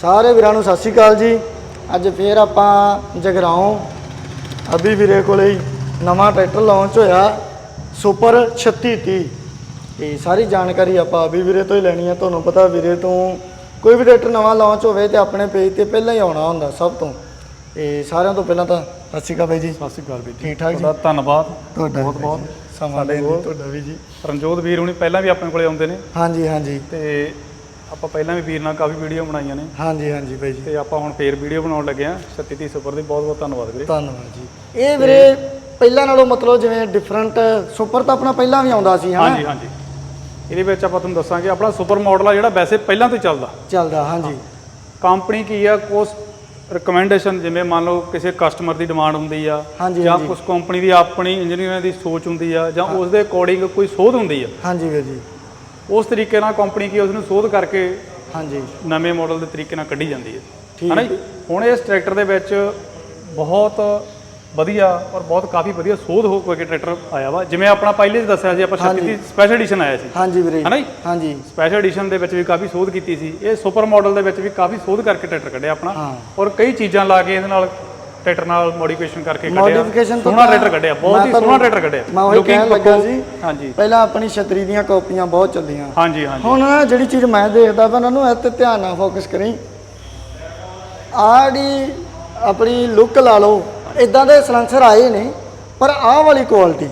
ਸਾਰੇ ਵੀਰਾਂ ਨੂੰ ਸਤਿ ਸ਼੍ਰੀ ਅਕਾਲ ਜੀ। ਅੱਜ ਫੇਰ ਆਪਾਂ ਜਗਰਾਉਂ। ਅਭੀ ਵੀਰੇ ਕੋਲੇ ਹੀ ਨਵਾਂ ਟਰੈਕਟਰ ਲਾਂਚ ਹੋਇਆ ਸੁਪਰ 3630 ਤੇ ਸਾਰੀ ਜਾਣਕਾਰੀ ਆਪਾਂ ਅਭੀ ਵੀਰੇ ਤੋਂ ਹੀ ਲੈਣੀ ਆ। ਤੁਹਾਨੂੰ ਪਤਾ ਵੀਰੇ ਤੋਂ ਕੋਈ ਵੀ ਟਰੈਕਟਰ ਨਵਾਂ ਲਾਂਚ ਹੋਵੇ ਤੇ ਆਪਣੇ ਪੇਜ ਤੇ ਪਹਿਲਾਂ ਹੀ ਆਉਣਾ ਹੁੰਦਾ ਸਭ ਤੋਂ। ਤੇ ਸਾਰਿਆਂ ਤੋਂ ਪਹਿਲਾਂ ਤਾਂ ਸਤਿ ਸ਼੍ਰੀ ਅਕਾਲ ਬਾਈ ਜੀ। ਸਤਿ ਸ਼੍ਰੀ ਅਕਾਲ ਵੀਰ ਜੀ। ਠੀਕ ਠਾਕ ਜੀ? ਤੁਹਾਡਾ ਧੰਨਵਾਦ। ਤੁਹਾਡਾ ਬਹੁਤ ਬਹੁਤ। ਸਾਡੇ ਤੁਹਾਡਾ ਵੀ ਜੀ। ਰਣਜੋਤ ਵੀਰ ਹੁਣੀ ਪਹਿਲਾਂ ਵੀ ਆਪਣੇ ਕੋਲੇ ਆਉਂਦੇ ਨੇ। ਹਾਂਜੀ ਹਾਂਜੀ। ਤੇ ਆਪਾਂ ਪਹਿਲਾਂ ਵੀ ਵੀਰ ਨਾਲ ਕਾਫੀ ਵੀਡੀਓ ਬਣਾਈਆਂ ਨੇ। ਹਾਂਜੀ ਹਾਂਜੀ ਬਾਈ ਜੀ। ਤੇ ਆਪਾਂ ਹੁਣ ਫੇਰ ਵੀਡੀਓ ਬਣਾਉਣ ਲੱਗੇ ਆ 3630 ਸੁਪਰ ਦੀ ਬਹੁਤ ਬਹੁਤ ਧੰਨਵਾਦ ਵੀਰੇ। ਧੰਨਵਾਦ ਜੀ। ਇਹ ਵੀਰੇ ਪਹਿਲਾਂ ਨਾਲੋਂ ਮਤਲਬ ਜਿਵੇਂ ਡਿਫਰੈਂਟ ਸੁਪਰ ਤਾਂ ਆਪਣਾ ਪਹਿਲਾਂ ਵੀ ਆਉਂਦਾ ਸੀ ਹਾਂਜੀ ਹਾਂ ਹਾਂਜੀ। ਇਹਦੇ ਵਿੱਚ ਆਪਾਂ ਤੁਹਾਨੂੰ ਦੱਸਾਂਗੇ ਆਪਣਾ ਸੁਪਰ ਮਾਡਲ ਆ ਜਿਹੜਾ ਵੈਸੇ ਪਹਿਲਾਂ ਤੋਂ ਚੱਲਦਾ। ਚੱਲਦਾ ਹਾਂਜੀ। ਕੰਪਨੀ ਕੀ ਆ ਕੁਛ ਰეკਮੈਂਡੇਸ਼ਨ ਜਿਵੇਂ ਮੰਨ ਲਓ ਕਿਸੇ ਕਸਟਮਰ ਦੀ ਡਿਮਾਂਡ ਹੁੰਦੀ ਆ ਜਾਂ। ਕੁਝ ਕੰਪਨੀ ਦੀ ਆਪਣੀ ਇੰਜੀਨੀਅਰਾਂ ਦੀ ਸੋਚ ਹੁੰਦੀ ਆ ਜਾਂ ਉਸ ਦੇ ਅਕੋਰਡਿੰਗ ਕੋਈ ਸੋਧ ਹੁੰਦੀ ਆ। ਹਾਂਜੀ ਵੀਰ ਜੀ। ਉਸ ਤਰੀਕੇ ਨਾਲ ਕੰਪਨੀ ਕੀ ਉਸ ਨੂੰ ਸੋਧ ਕਰਕੇ ਹਾਂਜੀ। ਨਵੇਂ ਮਾਡਲ ਦੇ ਤਰੀਕੇ ਨਾਲ ਕੱਢੀ ਜਾਂਦੀ ਹੈ। ਹਨਾ ਜੀ? ਹੁਣ ਇਸ ਟਰੈਕਟਰ ਦੇ ਵਿੱਚ ਬਹੁਤ ਵਧੀਆ ਔਰ ਬਹੁਤ ਕਾਫੀ ਵਧੀਆ ਸੋਧ ਹੋ ਕੇ ਟਰੈਕਟਰ ਆਇਆ ਵਾ। ਜਿਵੇਂ ਆਪਣਾ ਪਹਿਲੇ ਦੱਸਿਆ ਸੀ ਆਪਾਂ 36 ਦੀ ਸਪੈਸ਼ਲ ਐਡੀਸ਼ਨ ਆਇਆ ਸੀ। ਹਾਂਜੀ ਵੀਰੇ। ਹਨਾ ਜੀ? ਹਾਂਜੀ। ਸਪੈਸ਼ਲ ਐਡੀਸ਼ਨ ਦੇ ਵਿੱਚ ਵੀ ਕਾਫੀ ਸੋਧ ਕੀਤੀ ਸੀ। ਇਹ ਸੁਪਰ ਮਾਡਲ ਦੇ ਵਿੱਚ ਵੀ ਕਾਫੀ ਸੋਧ ਕਰਕੇ ਟਰੈਕਟਰ ਕੱਢਿਆ ਆਪਣਾ। ਔਰ ਕਈ ਚੀਜ਼ਾਂ ਲਾ ਕੇ ਇਹਦੇ ਨਾਲ ਟਰੈਕਟਰ ਨਾਲ ਮੋਡੀਫਿਕੇਸ਼ਨ ਕਰਕੇ ਕੱਢਿਆ। Modification ਤੋਂ ਸੋਹਣਾ ਤਾਂ ਟਰੈਕਟਰ ਕੱਢਿਆ ਬਹੁਤ ਹੀ ਸੋਹਣਾ ਟਰੈਕਟਰ ਕੱਢਿਆ। ਮੈਂ ਉਹੀ ਕਹਿਣ ਲੱਗਾ ਸੀ। ਹਾਂਜੀ। ਪਹਿਲਾਂ ਆਪਣੀ ਛਤਰੀ ਦੀਆਂ ਕਾਪੀਆਂ ਬਹੁਤ ਚੱਲੀਆਂ। ਹਾਂਜੀ ਹਾਂਜੀ। ਹੁਣ ਜਿਹੜੀ ਚੀਜ਼ ਮੈਂ ਦੇਖਦਾ ਵਾ ਉਹਨਾਂ ਨੂੰ ਇਹ ਤੇ ਧਿਆਨ ਨਾਲ ਫੋਕਸ ਕਰੀ। ਆੜੀ ਆਪਣੀ ਲੁੱਕ ਲਾ ਲਓ ਇਦਾਂ ਦੇ ਸਲੈਂਸਰ ਆਏ ਨੇ ਪਰ ਆਹ ਵਾਲੀ ਕੁਆਲਿਟੀ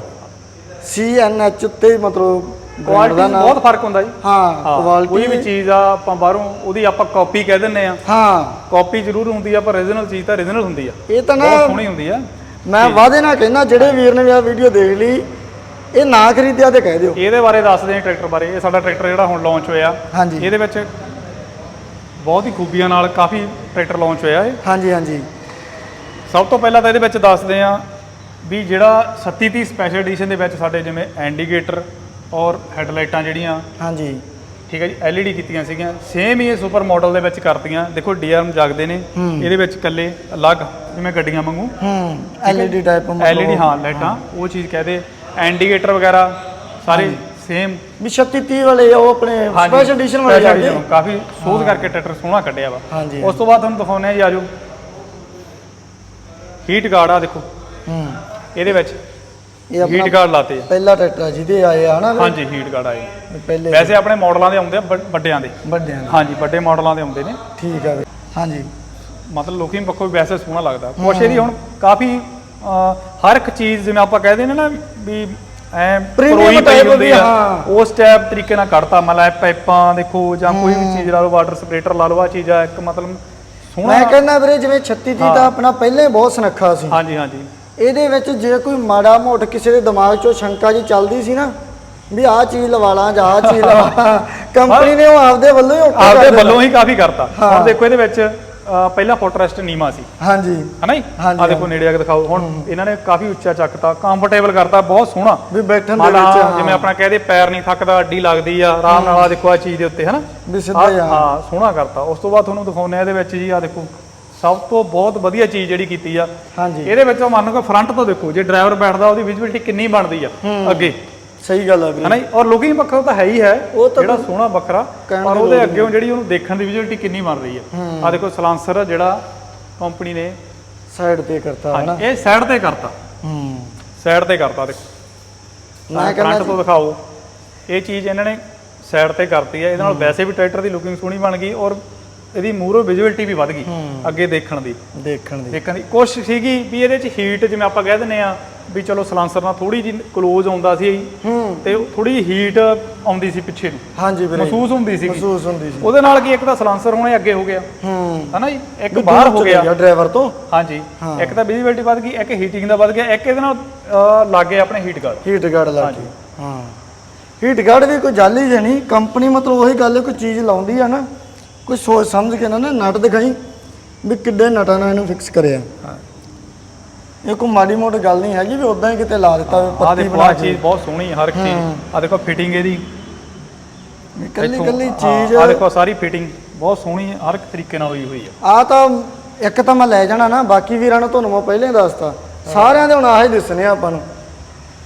ਸੀ ਐਨ ਐਚ ਉੱਤੇ ਮਤਲਬ ਕੁਆਲਿਟੀ ਦਾ ਬਹੁਤ ਫ਼ਰਕ ਹੁੰਦਾ ਜੀ। ਹਾਂ ਕੁਆਲਿਟੀ ਕੋਈ ਵੀ ਚੀਜ਼ ਆ ਆਪਾਂ ਬਾਹਰੋਂ ਉਹਦੀ ਆਪਾਂ ਕਾਪੀ ਕਹਿ ਦਿੰਨੇ ਆ ਹਾਂ। ਕਾਪੀ ਜ਼ਰੂਰ ਹੁੰਦੀ ਆ ਪਰ origignal ਚੀਜ਼ ਤਾਂ origignal ਹੁੰਦੀ ਆ। ਇਹ ਤਾਂ ਬਹੁਤ ਨਾ ਸੋਹਣੀ ਹੁੰਦੀ ਆ। ਮੈਂ ਵਾਅਦੇ ਨਾਲ ਕਹਿੰਦਾ ਜਿਹੜੇ ਵੀਰ ਨੇ ਆ ਵੀਡੀਓ ਦੇਖ ਲਈ ਇਹ ਨਾ ਖਰੀਦਿਆ ਤੇ ਕਹਿ ਦਿਓ। ਇਹਦੇ ਬਾਰੇ ਦੱਸਦੇ ਹਾਂ ਟਰੈਕਟਰ ਬਾਰੇ। ਇਹ ਸਾਡਾ ਟਰੈਕਟਰ ਜਿਹੜਾ ਹੁਣ ਲਾਂਚ ਹੋਇਆ। ਹਾਂਜੀ। ਇਹਦੇ ਵਿੱਚ ਬਹੁਤ ਹੀ ਖੂਬੀਆਂ ਨਾਲ ਕਾਫੀ ਟਰੈਕਟਰ ਲਾਂਚ ਹੋਇਆ ਹੈ ਹਾਂਜੀ ਹਾਂਜੀ। ਸਭ ਤੋਂ ਪਹਿਲਾਂ ਤਾਂ ਇਹਦੇ ਵਿੱਚ ਦੱਸਦੇ ਹਾਂ ਵੀ ਜਿਹੜਾ 3730 ਸਪੈਸ਼ਲ ਐਡੀਸ਼ਨ ਦੇ ਵਿੱਚ ਸਾਡੇ ਜਿਵੇਂ ਇੰਡੀਕੇਟਰ ਔਰ ਹੈਡਲਾਈਟਾਂ ਜਿਹੜੀਆਂ ਹਾਂਜੀ। ਠੀਕ ਹੈ ਜੀ LED ਕੀਤੀਆਂ ਸੀਗੀਆਂ ਸੇਮ ਹੀ ਇਹ ਸੁਪਰ ਮਾਡਲ ਦੇ ਵਿੱਚ ਕਰਤੀਆਂ। ਦੇਖੋ ਡੀਆਰਐਮ ਜਗਦੇ ਨੇ ਇਹਦੇ ਵਿੱਚ ਇਕੱਲੇ ਅਲੱਗ ਜਿਵੇਂ ਗੱਡੀਆਂ ਵਾਂਗੂ। ਹੂੰ ਐਲਈਡੀ ਟਾਈਪ LED ਹਾਂ ਲਾਈਟਾਂ ਉਹ ਚੀਜ਼ ਕਹਦੇ ਇੰਡੀਕੇਟਰ ਵਗੈਰਾ ਸਾਰੇ ਸੇਮ ਵੀ 36 30 ਵਾਲੇ ਉਹ ਆਪਣੇ ਸਪੈਸ਼ਲ ਐਡੀਸ਼ਨ ਵਾਲੇ ਜਾਂਦੇ ਕਾਫੀ ਸੋਧ ਕਰਕੇ ਟਰੈਕਟਰ ਸੋਹਣਾ ਕੱਢਿਆ ਵਾ। ਉਸ ਤੋਂ ਬਾਅਦ ਤੁਹਾਨੂੰ ਦਿਖਾਉਂਦੇ ਆ ਜੀ ਆਜੋ ਹੀਟ ਗਾਰਡ ਆ ਦੇਖੋ। ਹੂੰ। ਇਹਦੇ ਵਿੱਚ ਇਹ ਆਪਣਾ ਹੀਟ ਗਾਰਡ ਲਾਤੇ ਆ। ਪਹਿਲਾ ਟਰੈਕਟਰ ਆ ਜਿਹਦੇ ਆਏ ਆ ਹਨਾ? ਵੀ ਹਾਂਜੀ ਹੀਟ ਗਾਰਡ ਆਏ ਪਹਿਲੇ ਵੈਸੇ ਆਪਣੇ ਮਾਡਲਾਂ ਦੇ ਆਉਂਦੇ ਆ ਵੱਡ- ਵੱਡਿਆਂ ਦੇ। ਵੱਡਿਆਂ ਦੇ। ਹਾਂਜੀ ਵੱਡੇ ਮਾਡਲਾਂ ਦੇ ਆਉਂਦੇ ਨੇ। ਠੀਕ ਆ। ਵੀ। ਹਾਂਜੀ। ਮਤਲਬ ਲੁਕਿੰਗ ਪੱਖੋਂ ਵੀ ਵੈਸੇ ਸੋਹਣਾ ਲੱਗਦਾ। ਕੁਛ ਇਹਦੀ ਹੁਣ ਕਾਫੀ ਅਹ, ਹਰ ਇੱਕ ਚੀਜ਼ ਜਿਵੇਂ ਆਪਾਂ ਕਹਿੰਦੇ ਨੇ ਨਾ ਵੀ ਐ Premium type ਵੀ, ਹਾਂ। ਉਸ ਟਾਈਪ ਤਰੀਕੇ ਨਾਲ ਕੱਢਤਾ। ਮਤਲਬ ਪਾਈਪਾਂ ਦੇਖੋ ਜਾਂ ਕੋਈ ਵੀ ਚੀਜ਼ ਲਾ ਲਓ ਵਾਟਰ ਸਪਰੇਟਰ ਲਾ ਲਓ ਆ ਚੀਜ਼ ਆ ਇੱਕ ਮਤਲਬ ਮੈਂ ਸੋਹਣਾ ਕਹਿੰਦਾ ਵੀਰੇ ਜਿਵੇਂ 36 ਦੀ ਤਾਂ ਆਪਣਾ ਪਹਿਲੇ ਬਹੁਤ ਸੁਨੱਖਾ ਸੀ। ਹਾਂਜੀ ਹਾਂਜੀ। ਇਹਦੇ ਵਿੱਚ ਜੇ ਕੋਈ ਮਾੜਾ ਮੋਟ ਕਿਸੇ ਦੇ ਦਿਮਾਗ 'ਚੋਂ ਸ਼ੰਕਾ ਜੀ ਚੱਲਦੀ ਸੀ ਨਾ ਵੀ ਆਹ ਚੀਜ਼ ਲਵਾ ਲਾਂ ਜਾਂ ਆਹ ਚੀਜ਼ ਲਵਾ ਕੰਪਨੀ ਨੇ ਉਹ ਆਪਦੇ ਵੱਲੋਂ ਹੀ okay ਕਰ ਆਪਦੇ ਦਿੱਤਾ। ਵੱਲੋਂ ਹੀ ਕਾਫੀ ਕਰਤਾ। ਹਾਂ। ਹੁਣ ਦੇਖੋ ਇਹਦੇ ਵਿੱਚ ਅਹ, ਪਹਿਲਾ ਫੁੱਟਰੈਸਟ ਨੀਮਾ ਸੀ। ਹਾਂਜੀ। ਹਨਾ ਜੀ? ਹਾਂਜੀ, ਆ ਦੇਖੋ ਨੇੜੇ ਆ ਕੇ ਦਿਖਾਓ। ਹੁਣ ਇਹਨਾਂ ਨੇ ਕਾਫੀ ਉੱਚਾ ਚੱਕਤਾ ਕੰਫਰਟੇਬਲ ਕਰਤਾ ਬਹੁਤ ਸੋਹਣਾ। ਵੀ ਬੈਠਣ ਦੇ ਵਿੱਚ ਹਾਂ, ਜਿਵੇਂ ਆਪਣਾ ਕਹਦੇ ਪੈਰ ਨਹੀਂ ਥੱਕਦਾ ਅੱਡੀ ਲੱਗਦੀ ਆ ਆਰਾਮ ਨਾਲ ਆ ਦੇਖੋ ਆ ਚੀਜ਼ ਦੇ ਉੱਤੇ ਹਨਾ? ਵੀ ਸਿੱਧਾ ਹੀ ਆ। ਹਾਂ ਸੋਹਣਾ ਕਰਤਾ। ਉਸ ਤੋਂ ਬਾਅਦ ਤੁਹਾਨੂੰ ਦਿਖਾਉਂਦੇ ਆ ਇਹਦੇ ਵਿੱਚ ਜੀ ਆ ਦੇਖੋ। ਸਭ ਤੋਂ ਬਹੁਤ ਵਧੀਆ ਚੀਜ਼ ਜਿਹੜੀ ਕੀਤੀ ਆ ਹਾਂਜੀ। ਇਹਦੇ ਵਿੱਚੋਂ ਮੰਨ ਲਓ ਕਿ ਫਰੰਟ ਤੋਂ ਦੇਖੋ ਜੇ ਡਰਾਈਵਰ ਬੈਠਦਾ ਉਹਦੀ ਵਿਜ਼ਿਬਿਲਟੀ ਕਿੰਨੀ ਬਣਦੀ ਆ ਅੱਗੇ। ਸਹੀ ਗੱਲ ਆ ਵੀਰੇ। ਹਨਾ ਔਰ ਲੁਕਿੰਗ ਪੱਖੋਂ ਤਾਂ ਹੈ ਹੀ ਹੈ ਜਿਹੜਾ ਸੋਹਣਾ ਵੱਖਰਾ ਪਰ ਉਹਦੇ ਅੱਗੇੋਂ ਜਿਹੜੀ ਉਹਨੂੰ ਦੇਖਣ ਦੀ ਵਿਜ਼ਿਬਿਲਟੀ ਕਿੰਨੀ ਬਣ ਰਹੀ ਹੈ। ਆ ਦੇਖੋ ਸਲਾਂਸਰ ਜਿਹੜਾ ਕੰਪਨੀ ਨੇ। ਸਾਈਡ ਤੇ ਕਰਤਾ ਹਨਾ? ਇਹ ਸਾਈਡ ਤੇ ਕਰਤਾ। ਹੂੰ। ਸਾਈਡ ਤੇ ਕਰਤਾ ਦੇਖੋ। ਮੈਂ ਫਰੰਟ ਕਹਿੰਦਾ ਤੋਂ ਦਿਖਾਓ। ਇਹ ਚੀਜ਼ ਇਹਨਾਂ ਨੇ ਸਾਈਡ ਤੇ ਕਰਤੀ ਹੈ ਇਹਦੇ ਨਾਲ ਵੈਸੇ ਵੀ ਟਰੈਕਟਰ ਦੀ ਲੁਕਿੰਗ ਸੋਹਣੀ ਬਣ ਗਈ ਔਰ ਇਹਦੀ ਮੂਰੋ ਵਿਜ਼ਿਬਿਲਟੀ ਵੀ ਵੱਧ ਗਈ ਅੱਗੇ ਦੇਖਣ ਦੀ। ਦੇਖਣ ਦੀ। ਦੇਖਣ ਦੀ। ਕੋਸ਼ਿਸ਼ ਸੀਗੀ ਵੀ ਇਹਦੇ ਚ ਹੀਟ ਜਿਵੇਂ ਆਪਾਂ ਕਹਿ ਦਿੰਦੇ ਆ ਵੀ ਚਲੋ ਸਲਾਂਸਰ ਨਾਲ ਥੋੜੀ ਜਿਹੀ ক্লোਜ਼ ਆਉਂਦਾ ਸੀ ਹੂੰ। ਤੇ ਥੋੜੀ ਜਿਹੀ ਹੀਟ ਆਉਂਦੀ ਸੀ ਪਿੱਛੇ ਨੂੰ। ਹਾਂਜੀ ਵੀਰੇ ਮਹਿਸੂਸ ਹੁੰਦੀ ਸੀ ਮਹਿਸੂਸ ਹੁੰਦੀ ਸੀ। ਉਹਦੇ ਨਾਲ ਕੀ ਇੱਕ ਤਾਂ ਸਲਾਂਸਰ ਹੁਣੇ ਅੱਗੇ ਹੋ ਗਿਆ। ਹੂੰ। ਹਨਾ ਜੀ? ਇੱਕ ਬਾਹਰ ਹੋ ਗਿਆ। ਡਰਾਈਵਰ ਤੋਂ। ਹਾਂਜੀ। ਇੱਕ ਤਾਂ ਵਿਜ਼ਿਬਿਲਟੀ ਵੱਧ ਗਈ ਇੱਕ ਹੀਟਿੰਗ ਦਾ ਵੱਧ ਗਿਆ ਇੱਕ ਇਹਦੇ ਨਾਲ ਲੱਗੇ ਆਪਣੇ ਹੀਟ ਗਾਰਡ ਹੀਟ ਗਾਰਡ ਲਾ ਕੇ ਹਾਂ। ਹੀਟ ਗਾਰਡ ਵੀ ਕੋਈ ਹੀ ਜਣੀ ਕੰਪਨੀ ਮਤਲਬ ਉਹੀ ਗੱਲ ਕੋਈ ਚੀਜ਼ ਲਾਉਂਦੀ ਆ ਨਾ। ਕੋਈ ਸੋਚ ਸਮਝ ਕੇ ਨਾ ਨਾ ਨਟ ਦਿਖਾਈ ਵੀ ਕਿੱਡੇ ਨਟਾਂ ਨਾਲ ਇਹਨੂੰ ਫਿਕਸ ਕਰਿਆ। ਇਹ ਕੋਈ ਮਾੜੀ ਮੋਟੀ ਗੱਲ ਨਹੀਂ ਹੈਗੀ ਵੀ ਉਦਾਂ ਹੀ ਕਿਤੇ ਲਾ ਦਿੱਤਾ ਆ ਪੱਤੀ ਦੇਖੋ ਬਣਾ ਆ ਕੇ। ਚੀਜ਼ ਬਹੁਤ ਸੋਹਣੀ ਹੈ ਹਰ ਇੱਕ ਚੀਜ਼। ਆ ਦੇਖੋ ਫਿਟਿੰਗ ਇਹਦੀ। ਕੱਲੀ ਕੱਲੀ ਆ ਚੀਜ਼ ਦੇਖੋ ਸਾਰੀ ਫਿਟਿੰਗ ਬਹੁਤ ਸੋਹਣੀ ਹੈ ਹਰ ਇੱਕ ਤਰੀਕੇ ਨਾਲ ਹੋਈ ਹੋਈ ਆ। ਆ ਤਾਂ ਇੱਕ ਤਾਂ ਮੈਂ ਲੈ ਜਾਣਾ ਨਾ ਬਾਕੀ ਵੀਰਾਂ ਨੂੰ ਤੁਹਾਨੂੰ ਮੈਂ ਪਹਿਲਾਂ ਹੀ ਦੱਸਤਾ। ਸਾਰਿਆਂ ਦੇ ਹੁਣ ਆਹ ਹੀ ਦਿਸਣੇ ਆ ਆਪਾਂ ਨੂੰ।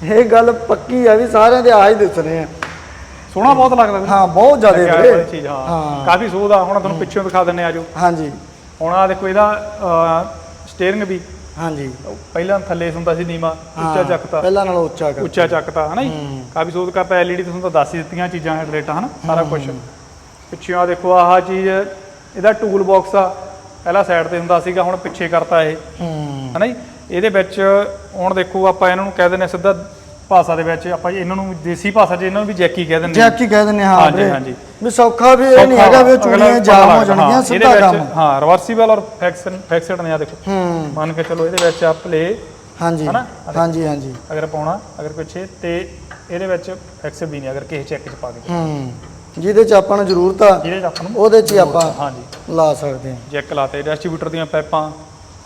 ਇਹ ਗੱਲ ਪੱਕੀ ਆ ਵੀ ਸਾਰਿਆਂ ਦੇ ਆਹ ਹੀ ਦਿਸਣੇ ਆ। ਸੋਹਣਾ ਬਹੁਤ ਲੱਗਦਾ ਵੀਰੇ ਹਾਂ ਬਹੁਤ ਜ਼ਿਆਦਾ ਲੱਗਿਆ ਵੀਰੇ। ਹੋਇਆ ਚੀਜ਼ ਹਾਂ। ਹਾਂ। ਕਾਫੀ ਸੋਧ ਆ ਹੁਣ ਤੁਹਾਨੂੰ ਪਿੱਛੋਂ ਦਿਖਾ ਦਿੰਨੇ ਆਜੋ ਹਾਂਜੀ। ਹੁਣ ਆ ਦੇਖੋ ਇਹਦਾ ਸਟੀਅਰਿੰਗ ਵੀ। ਹਾਂਜੀ। ਪਹਿਲਾਂ ਥੱਲੇ ਹੁੰਦਾ ਸੀ ਨੀਮਾ ਉੱਚਾ ਹਾਂ, ਚੱਕਤਾ। ਪਹਿਲਾਂ ਨਾਲੋਂ ਉੱਚਾ ਕਰ ਉੱਚਾ ਚੱਕਤਾ ਹਨਾ ਜੀ? ਹੂੰ। ਕਾਫੀ ਸੋਧ ਕਰਤਾ ਐਲਈਡੀ ਤੁਹਾਨੂੰ ਤਾਂ ਦੱਸ ਹੀ ਦਿੱਤੀਆਂ ਚੀਜ਼ਾਂ ਹੈਡਲਾਈਟਾਂ ਹਨਾ? ਸਾਰਾ ਕੁਝ ਪਿੱਛੇ ਆ ਦੇਖੋ ਆਹ ਚੀਜ਼ ਇਹਦਾ ਟੂਲ ਬਾਕਸ ਆ। ਪਹਿਲਾਂ ਸਾਈਡ ਤੇ ਹੁੰਦਾ ਸੀਗਾ ਹੁਣ ਪਿੱਛੇ ਕਰਤਾ ਇਹ। ਹੂੰ। ਹਨਾ ਜੀ? ਇਹਦੇ ਵਿੱਚ ਹੁਣ ਦੇਖੋ ਆਪਾਂ ਇਹਨਾਂ ਨੂੰ ਕਹਿ ਹਾਂ ਸਿੱਧਾ ਭਾਸ਼ਾ ਦੇ ਵਿੱਚ ਆਪਾਂ ਇਹਨਾਂ ਨੂੰ ਦੇਸੀ ਭਾਸ਼ਾ 'ਚ ਇਹਨਾਂ ਨੂੰ ਵੀ ਜੈਕੀ ਕਹਿ ਦਿੰਦੇ ਜੈਕ ਕਹਿ ਦਿੰਦੇ ਹਾਂ ਹਾਂਜੀ, ਹਾਂਜੀ। ਵੀ ਸੌਖਾ ਵੀ ਇਹ ਨਹੀਂ ਹੈਗਾ ਵੀ ਚੂੜੀਆਂ ਜਾਮ ਹੋ ਜਾਣਗੀਆਂ ਸਿੱਧਾ ਕੰਮ ਹਾਂ। ਰਿਵਰਸੀਬਲ ਔਰ ਫੈਕਸਨ ਫੈਕਸਡ ਨੇ ਆ ਦੇਖੋ। ਹੂੰ। ਮੰਨ ਕੇ ਚਲੋ ਇਹਦੇ ਵਿੱਚ ਆ ਪਲੇ ਹਾਂਜੀ ਹਨਾ? ਹਾਂਜੀ ਹਾਂਜੀ। ਅਗਰ ਪਾਉਣਾ ਅਗਰ ਪਿੱਛੇ ਤੇ ਇਹਦੇ ਵਿੱਚ ਫੈਕਸ ਵੀ ਨਹੀਂ ਅਗਰ ਕਿਸੇ ਚੈੱਕ 'ਚ ਪਾ ਕੇ। ਹੂੰ। ਜਿਹਦੇ ਚ ਆਪਾਂ ਨੂੰ ਜ਼ਰੂਰਤ ਆ ਜਿਹਦੇ 'ਚ ਆਪਾਂ ਨੂੰ ਉਹਦੇ ਚ ਹੀ ਆਪਾਂ ਹਾਂਜੀ। ਲਾ ਸਕਦੇ ਹਾਂ। ਜੈਕ ਲਾਤੇ ਡਿਸਟ੍ਰੀਬਿਊਟਰ ਦੀਆਂ ਪਾਈਪਾਂ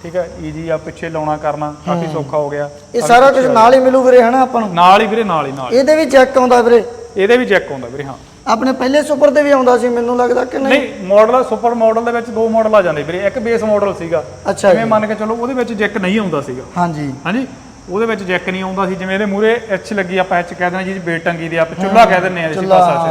ਠੀਕ ਹੈ ਈਜੀ ਆ ਪਿੱਛੇ ਲਾਉਣਾ ਕਰਨਾ ਕਾਫੀ ਸੌਖਾ ਹੋ ਗਿਆ। ਇਹ ਸਾਰਾ ਕੁਝ ਨਾਲ ਹੀ ਮਿਲੂ ਵੀਰੇ ਹਨਾ ਆਪਾਂ ਨੂੰ? ਨਾਲ ਹੀ ਵੀਰੇ ਨਾਲ ਹੀ ਨਾਲ ਹੀ। ਇਹਦੇ ਵੀ ਚੈੱਕ ਆਉਂਦਾ ਵੀਰੇ? ਇਹਦੇ ਵੀ ਜੈਕ ਆਉਂਦਾ ਵੀਰੇ ਹਾਂ। ਆਪਣੇ ਪਹਿਲੇ ਸੁਪਰ ਤੇ ਵੀ ਆਉਂਦਾ ਸੀ ਮੈਨੂੰ ਲੱਗਦਾ ਕਿ ਨਹੀਂ? ਨਹੀਂ ਮਾਡਲ ਸੁਪਰ ਮਾਡਲ ਦੇ ਵਿੱਚ ਦੋ ਮਾਡਲ ਆ ਜਾਂਦੇ ਵੀਰੇ। ਇੱਕ ਬੇਸ ਮਾਡਲ ਸੀਗਾ। ਅੱਛਾ ਜਿਵੇਂ ਜੀ। ਮੰਨ ਕੇ ਚਲੋ ਉਹਦੇ ਵਿੱਚ ਜੈਕ ਨਹੀਂ ਆਉਂਦਾ ਸੀਗਾ। ਹਾਂਜੀ। ਹਾਂਜੀ? ਉਹਦੇ ਵਿੱਚ ਜੈਕ ਨਹੀਂ ਆਉਂਦਾ ਸੀ ਜਿਵੇਂ ਇਹਦੇ ਮੂਰੇ ਐਚ ਲੱਗੀ ਆਪਾਂ ਐਚ ਕਹਿ ਦਿੰਦੇ ਜੀ ਬੇਲ ਟੰਗੀ ਦੀ ਆਪਾਂ ਚੁੱਲਾ ਕਹਿ ਦਿੰਦੇ ਆ ਇਸੇ 'ਚ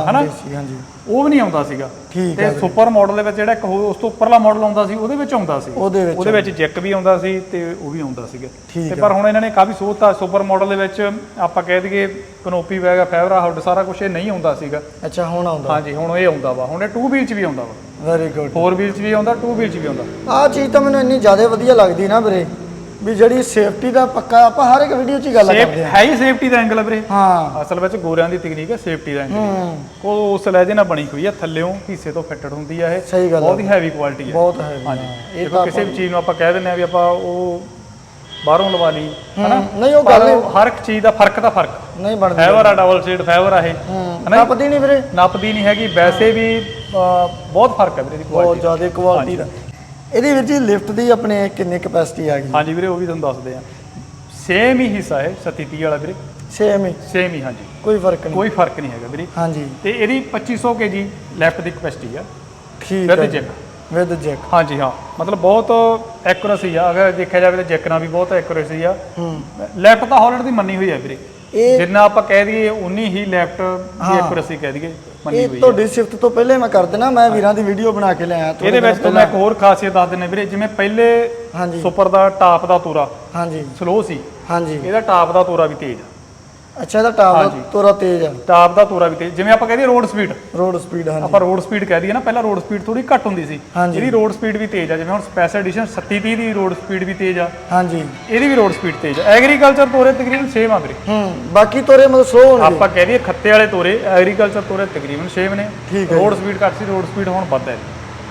ਹਨਾ? ਦੇਸੀ, ਹਾਂਜੀ। ਉਹ ਵੀ ਨਹੀਂ ਆਉਂਦਾ ਸੀਗਾ। ਠੀਕ ਤੇ ਸੁਪਰ ਮਾਡਲ ਦੇ ਵਿੱਚ ਜਿਹੜਾ ਇੱਕ ਹੋਰ ਉਸ ਤੋਂ ਉੱਪਰਲਾ ਮਾਡਲ ਆਉਂਦਾ ਸੀ ਉਹਦੇ ਵਿੱਚ ਆਉਂਦਾ ਸੀ। ਉਹਦੇ ਵਿੱਚ ਉਹਦੇ ਵਿੱਚ ਜੈਕ ਵੀ ਆਉਂਦਾ ਸੀ ਤੇ ਉਹ ਵੀ ਆਉਂਦਾ ਸੀਗਾ। ਤੇ ਪਰ ਹੁਣ ਇਹਨਾਂ ਨੇ ਕਾਫੀ ਸੋਧਤਾ ਸੁਪਰ ਮਾਡਲ ਦੇ ਵਿੱਚ ਆਪਾਂ ਕਹਿ ਦਈਏ ਕਨੋਪੀ ਵੈਗਾ ਫੈਬਰਾ ਹੁੱਡ ਸਾਰਾ ਕੁਝ ਇਹ ਨਹੀਂ ਆਉਂਦਾ ਸੀਗਾ। ਅੱਛਾ ਹੁਣ ਆਉਂਦਾ। ਹਾਂਜੀ ਹੁਣ ਇਹ ਆਉਂਦਾ ਵਾ। ਹੁਣ ਇਹ 2 ਵੀਲ 'ਚ ਵੀ ਆਉਂਦਾ ਵਾ। ਵੈਰੀ ਗੁੱਡ 4 ਵੀਲ 'ਚ ਵੀ ਆਉਂਦਾ 2 ਵੀਲ 'ਚ ਵੀ ਆਉਂਦਾ। ਆਹ ਚੀਜ਼ ਤਾਂ ਮੈਨੂੰ ਇੰਨੀ ਜ਼ਿਆਦਾ ਵਧੀਆ ਲੱਗਦੀ ਨਾ ਵੀਰੇ। ਵੀ ਜਿਹੜੀ ਸੇਫਟੀ ਦਾ ਪੱਕਾ ਆਪਾਂ ਹਰ ਇੱਕ ਵੀਡੀਓ 'ਚ ਹੀ ਗੱਲ ਸੇਫ ਕਰਦੇ ਹਾਂ। ਹੈ ਹੀ ਸੇਫਟੀ ਦਾ ਐਂਗਲ ਵੀਰੇ। ਹਾਂ। ਅਸਲ ਵਿੱਚ ਗੋਰਿਆਂ ਦੀ ਤਕਨੀਕ ਹੈ ਸੇਫਟੀ ਦਾ ਐਂਗਲ ਹੂੰ। ਉਹ ਉਸ ਲਹਿਜੇ ਨਾਲ ਬਣੀ ਹੋਈ ਹੈ ਥੱਲਿਓਂ ਹਿੱਸੇ ਤੋਂ ਫਿੱਟਡ ਹੁੰਦੀ ਹੈ ਇਹ। ਸਹੀ ਗੱਲ ਬਹੁਤ ਹੀ ਹੈਵੀ ਕੁਆਲਿਟੀ ਹੈ ਬਹੁਤ ਹੈ ਹਾਂਜੀ। ਇਹ ਦੇਖੋ ਕਿਸੇ ਵੀ ਚੀਜ਼ ਨੂੰ ਆਪਾਂ ਕਹਿ ਦਿੰਦੇ ਆ ਵੀ ਆਪਾਂ ਉਹ ਬਾਹਰੋਂ ਲਵਾ ਲਈ ਹਨਾ? ਨਹੀਂ ਉਹ ਗੱਲ ਉਹ ਹਰ ਇੱਕ ਚੀਜ਼ ਦਾ ਫ਼ਰਕ ਤਾਂ ਫ਼ਰਕ। ਨਹੀਂ ਬਣਦੀ। ਫਾਈਬਰ ਆ ਡਬਲ ਸ਼ੇਡ ਫਾਈਬਰ ਆ ਇਹ। ਹੂੰ। ਨੱਪਦੀ ਨਹੀਂ ਵੀਰੇ। ਨੱਪਦੀ ਨਹੀਂ ਹੈਗੀ। ਵੈਸੇ ਵੀ ਅਹ, ਬਹੁਤ ਫ਼ਰਕ ਹੈ ਵੀਰੇ ਦੀ ਬਹੁਤ ਕੁਆਲਿਟੀ ਜ਼ਿਆਦਾ ਕੁਆਲਿਟੀ ਦਾ। ਇਹਦੀ ਵੀਰ ਜੀ ਲਿਫਟ ਦੀ ਆਪਣੇ ਕਿੰਨੀ ਕਪੈਸਿਟੀ ਆ ਗਈ? ਹਾਂਜੀ ਵੀਰੇ ਉਹ ਵੀ ਤੁਹਾਨੂੰ ਦੱਸਦੇ ਆ ਸੇਮ ਹੀ ਹਿੱਸਾ ਹੈ 37 ਵਾਲਾ ਵੀਰੇ। ਸੇਮ ਹੀ। ਸੇਮ ਹੀ ਹਾਂਜੀ। ਕੋਈ ਫ਼ਰਕ ਨਹੀਂ। ਕੋਈ ਫ਼ਰਕ ਨਹੀਂ ਹੈਗਾ ਵੀਰੇ। ਹਾਂਜੀ। ਤੇ ਇਹਦੀ 2500 ਕੇਜੀ ਲੈਫਟ ਦੀ ਕਪੈਸਿਟੀ ਆ। ਠੀਕ ਵਿਦ ਹੈ ਜੈਕ ਵਿਦ ਜੈਕ ਹਾਂਜੀ ਹਾਂ। ਮਤਲਬ ਬਹੁਤ ਐਕੂਰੇਸੀ ਆ। ਅਗਰ ਦੇਖਿਆ ਜਾਵੇ ਤਾਂ ਜੈਕ ਨਾਲ ਵੀ ਬਹੁਤ ਐਕੂਰੇਸੀ ਆ। ਹੂੰ। ਲੈਫਟ ਤਾਂ ਹਾਲੈਂਡ ਦੀ ਮੰਨੀ ਹੋਈ ਹੈ ਵੀਰੇ। ਜਿੰਨਾ ਆਪਾਂ ਕਹਿ ਦਈਏ ਉਨੀ ਹੀ ਲੈਫਟ ਦੀ ਐਕੂਰੇਸੀ ਕਹਿ ਦਈਏ। ਮੰਨੀ ਇਹ ਹੈ ਤੁਹਾਡੀ ਸਿਫਤ ਤੋਂ ਪਹਿਲੇ ਮੈਂ ਕਰ ਦੇਣਾ ਮੈਂ ਵੀਰਾਂ ਦੀ ਵੀਡੀਓ ਬਣਾ ਕੇ ਲਿਆਇਆ ਥੋੜ੍ਹੇ ਇਹਦੇ ਵਿੱਚ ਦਿਨ ਤੁਹਾਨੂੰ ਇੱਕ ਹੋਰ ਖਾਸੀਅਤ ਦੱਸ ਦਿੰਨੇ ਵੀਰੇ ਜਿਵੇਂ ਪਹਿਲੇ ਹਾਂਜੀ। ਸੁਪਰ ਦਾ ਟਾਪ ਦਾ ਤੋਰਾ ਹਾਂਜੀ। ਸਲੋ ਸੀ। ਹਾਂਜੀ। ਇਹਦਾ ਟਾਪ ਦਾ ਤੋਰਾ ਵੀ ਤੇਜ਼ ਆ। ਅੱਛਾ ਇਹਦਾ ਟਾਪ ਹਾਂਜੀ। ਤੋਰਾ ਤੇਜ਼ ਆ। ਟਾਪ ਦਾ ਤੋਰਾ ਵੀ ਤੇਜ਼। ਜਿਵੇਂ ਆਪਾਂ ਕਹਿੰਦੇ ਰੋਡ ਸਪੀਡ। ਰੋਡ ਸਪੀਡ ਹਾਂਜੀ। ਆਪਾਂ ਰੋਡ ਸਪੀਡ ਕਹਿ ਦਈਏ ਨਾ ਪਹਿਲਾਂ ਰੋਡ ਸਪੀਡ ਥੋੜੀ ਘੱਟ ਹੁੰਦੀ ਸੀ। ਇਹਦੀ ਰੋਡ ਸਪੀਡ ਵੀ ਤੇਜ਼ ਆ। ਜਿਵੇਂ ਹੁਣ ਸਪੈਸ਼ਲ ਐਡੀਸ਼ਨ 3730 ਦੀ ਰੋਡ ਸਪੀਡ ਵੀ ਤੇਜ਼ ਆ। ਹਾਂਜੀ। ਇਹਦੀ ਵੀ ਰੋਡ ਸਪੀਡ ਤੇਜ਼ ਆ। ਐਗਰੀਕਲਚਰ ਤੋਰੇ ਤਕਰੀਬਨ ਸੇਮ ਆ ਵੀਰੇ। ਹੂੰ ਬਾਕੀ ਤੋਰੇ ਮਤਲਬ ਸਲੋ ਹੋਣਗੇ। ਆਪਾਂ ਕਹਿ ਦਈਏ ਖੱਤੇ ਵਾਲੇ ਤੋਰੇ ਐਗਰੀਕਲਚਰ ਤੋਰੇ ਤਕਰੀਬਨ ਸੇਮ ਨੇ। ਠੀਕ ਹੈ ਰੋਡ ਸਪੀਡ ਘੱਟ ਸੀ ਰੋਡ ਸਪੀਡ ਹੁਣ ਵੱਧ ਹੈ।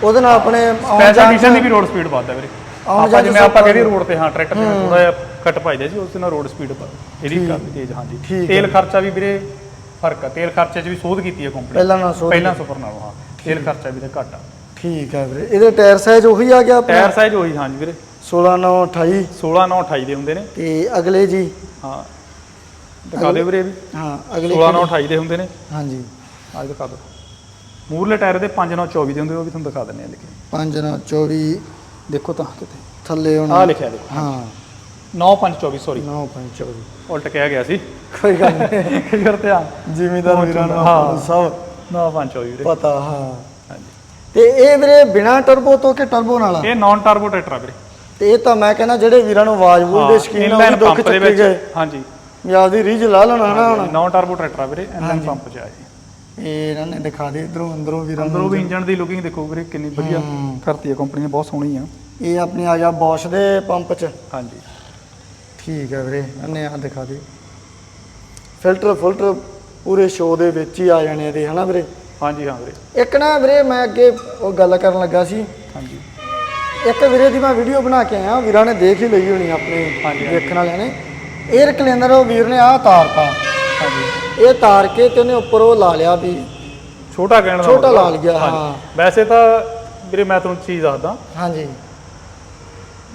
ਉਹਦੇ ਨਾਲ ਆਪਣੇ ਸਪੈਸ਼ਲ ਐਡੀਸ਼ਨ ਦੀ ਵੀ ਰੋਡ ਸਪੀਡ ਵੱਧ ਹੈ ਵੀਰੇ। ਆਪਾਂ ਜਿਵੇਂ ਆਪਾਂ ਕਹਿੰਦੇ ਰੋਡ ਤੇ ਹਾਂ ਟਰੈਕਟਰ ਤੇ ਥੋੜਾ ਜਿਹਾ ਘੱਟ ਭਜਦੇ ਸੀ ਉਸ ਦੇ ਨਾਲ ਰੋਡ ਸਪੀਡ ਇਹਦੀ ਕਾਫੀ ਤੇਜ਼ ਹਾਂਜੀ। ਤੇਲ ਖਰਚਾ ਵੀ ਵੀਰੇ ਫ਼ਰਕ ਆ ਤੇਲ ਖਰਚੇ 'ਚ ਵੀ ਸੋਧ ਕੀਤੀ ਹੈ ਕੰਪਨੀ ਪਹਿਲਾਂ ਨਾਲ ਸੋ ਪਹਿਲਾਂ ਸੁਪਰ ਨਾਲੋਂ ਹਾਂ ਤੇਲ ਖਰਚਾ ਵੀ ਤੇ ਘੱਟ ਆ। ਠੀਕ ਹੈ ਵੀਰੇ। ਇਹਦੇ ਟਾਇਰ ਸਾਈਜ਼ ਉਹੀ ਆ ਗਿਆ ਆਪਣਾ? ਟਾਇਰ ਸਾਈਜ਼ ਉਹੀ ਹਾਂਜੀ ਵੀਰੇ। 16 9 28 16 9 28 ਦੇ ਹੁੰਦੇ ਨੇ। ਤੇ ਅਗਲੇ ਜੀ? ਹਾਂ। ਦਿਖਾ ਦਿਓ ਵੀਰੇ ਵੀ। ਹਾਂ ਅਗਲੇ 16 9 28 ਦੇ ਹੁੰਦੇ ਨੇ। ਹਾਂਜੀ। ਅੱਜ ਦਿਖਾ ਦਿਓ। ਮੂਰਲੇ ਟਾਇਰ ਦੇ 5 9 24 ਦੇ ਹੁੰਦੇ ਉਹ ਵੀ ਤੁਹਾਨੂੰ ਦਿਖਾ ਦਿੰਦੇ ਆ ਲਿਖੇ 5 9 24 ਦੇਖੋ ਤਾਂ ਕਿਤੇ। ਥੱਲੇ ਹੁਣ ਆਹ ਲਿਖਿਆ ਦੇਖੋ। ਹਾਂ। 9 5 24 ਸੌਰੀ 9 5 24 ਉਲਟ ਕਿਹਾ ਗਿਆ ਸੀ। ਕੋਈ ਗੱਲ ਨਹੀਂ ਤੇ ਆ ਜ਼ਿਮੀਦਾਰ ਵੀਰਾਂ ਨੂੰ। ਆਪਾਂ ਨੂੰ ਸਭ 9 5 24 ਵੀਰੇ। ਪਤਾ ਹਾਂ। ਹਾਂਜੀ। ਤੇ ਇਹ ਵੀਰੇ ਬਿਨਾ ਟਰਬੋ ਤੋਂ ਕਿ ਟਰਬੋ ਨਾਲ ਆ? ਇਹ ਨਾਨ ਟਰਬੋ ਟਰੈਕਟਰ ਆ ਵੀਰੇ। ਤੇ ਇਹ ਤਾਂ ਮੈਂ ਕਹਿੰਦਾ ਜਿਹੜੇ ਵੀਰਾਂ ਨੂੰ ਆਵਾਜ਼ ਬੂਝ ਦੇ ਸ਼ਕੀਨ ਆ ਉਹ ਦੁੱਖ ਚੱਕੇ ਗਏ। ਹਾਂਜੀ। ਵੀ ਆਪਦੀ ਰੀਝ ਲਾ ਲੈਣਾ ਹੁਣ। ਨਾਨ ਟਰਬੋ ਟਰੈਕਟਰ ਆ ਵੀਰੇ। ਇਨਲਾਈਨ ਪੰਪ ਚ ਆ ਜੀ ਇਹ ਇਹਨਾਂ ਨੇ ਦਿਖਾ ਦੇ ਇਧਰੋਂ ਅੰਦਰੋਂ ਵੀਰਾਂ ਅੰਦਰੋਂ ਵੀ ਇੰਜਨ ਦੀ ਲੁਕਿੰਗ ਦੇਖੋ ਵੀਰੇ ਕਿੰਨੀ ਵਧੀਆ ਹੂੰ। ਕਰਤੀ ਹੈ ਕੰਪਨੀ ਨੇ ਬਹੁਤ ਸੋਹਣੀ ਆ। ਇਹ ਆਪਣੇ ਆ ਗਿਆ ਬੌਸ਼ ਦੇ ਪੰਪ 'ਚ। ਹਾਂਜੀ। ਠੀਕ ਹੈ ਵੀਰੇ ਇਹਨੇ ਆ ਦਿਖਾ ਦੇ। ਫਿਲਟਰ ਫਿਲਟਰ ਪੂਰੇ ਸ਼ੋਅ ਦੇ ਵਿੱਚ ਹੀ ਆ ਜਾਣੇ ਇਹਦੇ ਹਨਾ ਵੀਰੇ? ਹਾਂਜੀ ਹਾਂ ਵੀਰੇ। ਇੱਕ ਨਾ ਵੀਰੇ ਮੈਂ ਅੱਗੇ ਉਹ ਗੱਲ ਕਰਨ ਲੱਗਾ ਸੀ। ਹਾਂਜੀ। ਇੱਕ ਵੀਰੇ ਦੀ ਮੈਂ ਵੀਡੀਓ ਬਣਾ ਕੇ ਆਇਆ ਵੀਰਾਂ ਨੇ ਦੇਖ ਹੀ ਲਈ ਹੋਣੀ ਆਪਣੇ ਹਾਂਜੀ, ਦੇਖਣ ਵਾਲਿਆਂ ਨੇ। 에ਅਰ ਕਲੀਨਰ ਉਹ ਵੀਰ ਨੇ ਆਹ ਤਾਰਤਾ ਹਾਂਜੀ ਇਹ ਤਾਰ ਕੇ ਤੇ ਉਹਨੇ ਉੱਪਰ ਉਹ ਲਾ ਲਿਆ ਵੀ ਛੋਟਾ ਕਹਿਣ ਦਾ ਛੋਟਾ ਮਤਲਬ। ਲਾ ਲਿਆ, ਹਾਂਜੀ। ਹਾਂ। ਵੈਸੇ ਤਾਂ ਵੀਰੇ ਮੈਂ ਤੁਹਾਨੂੰ ਚੀਜ਼ ਦੱਸਦਾ ਹਾਂਜੀ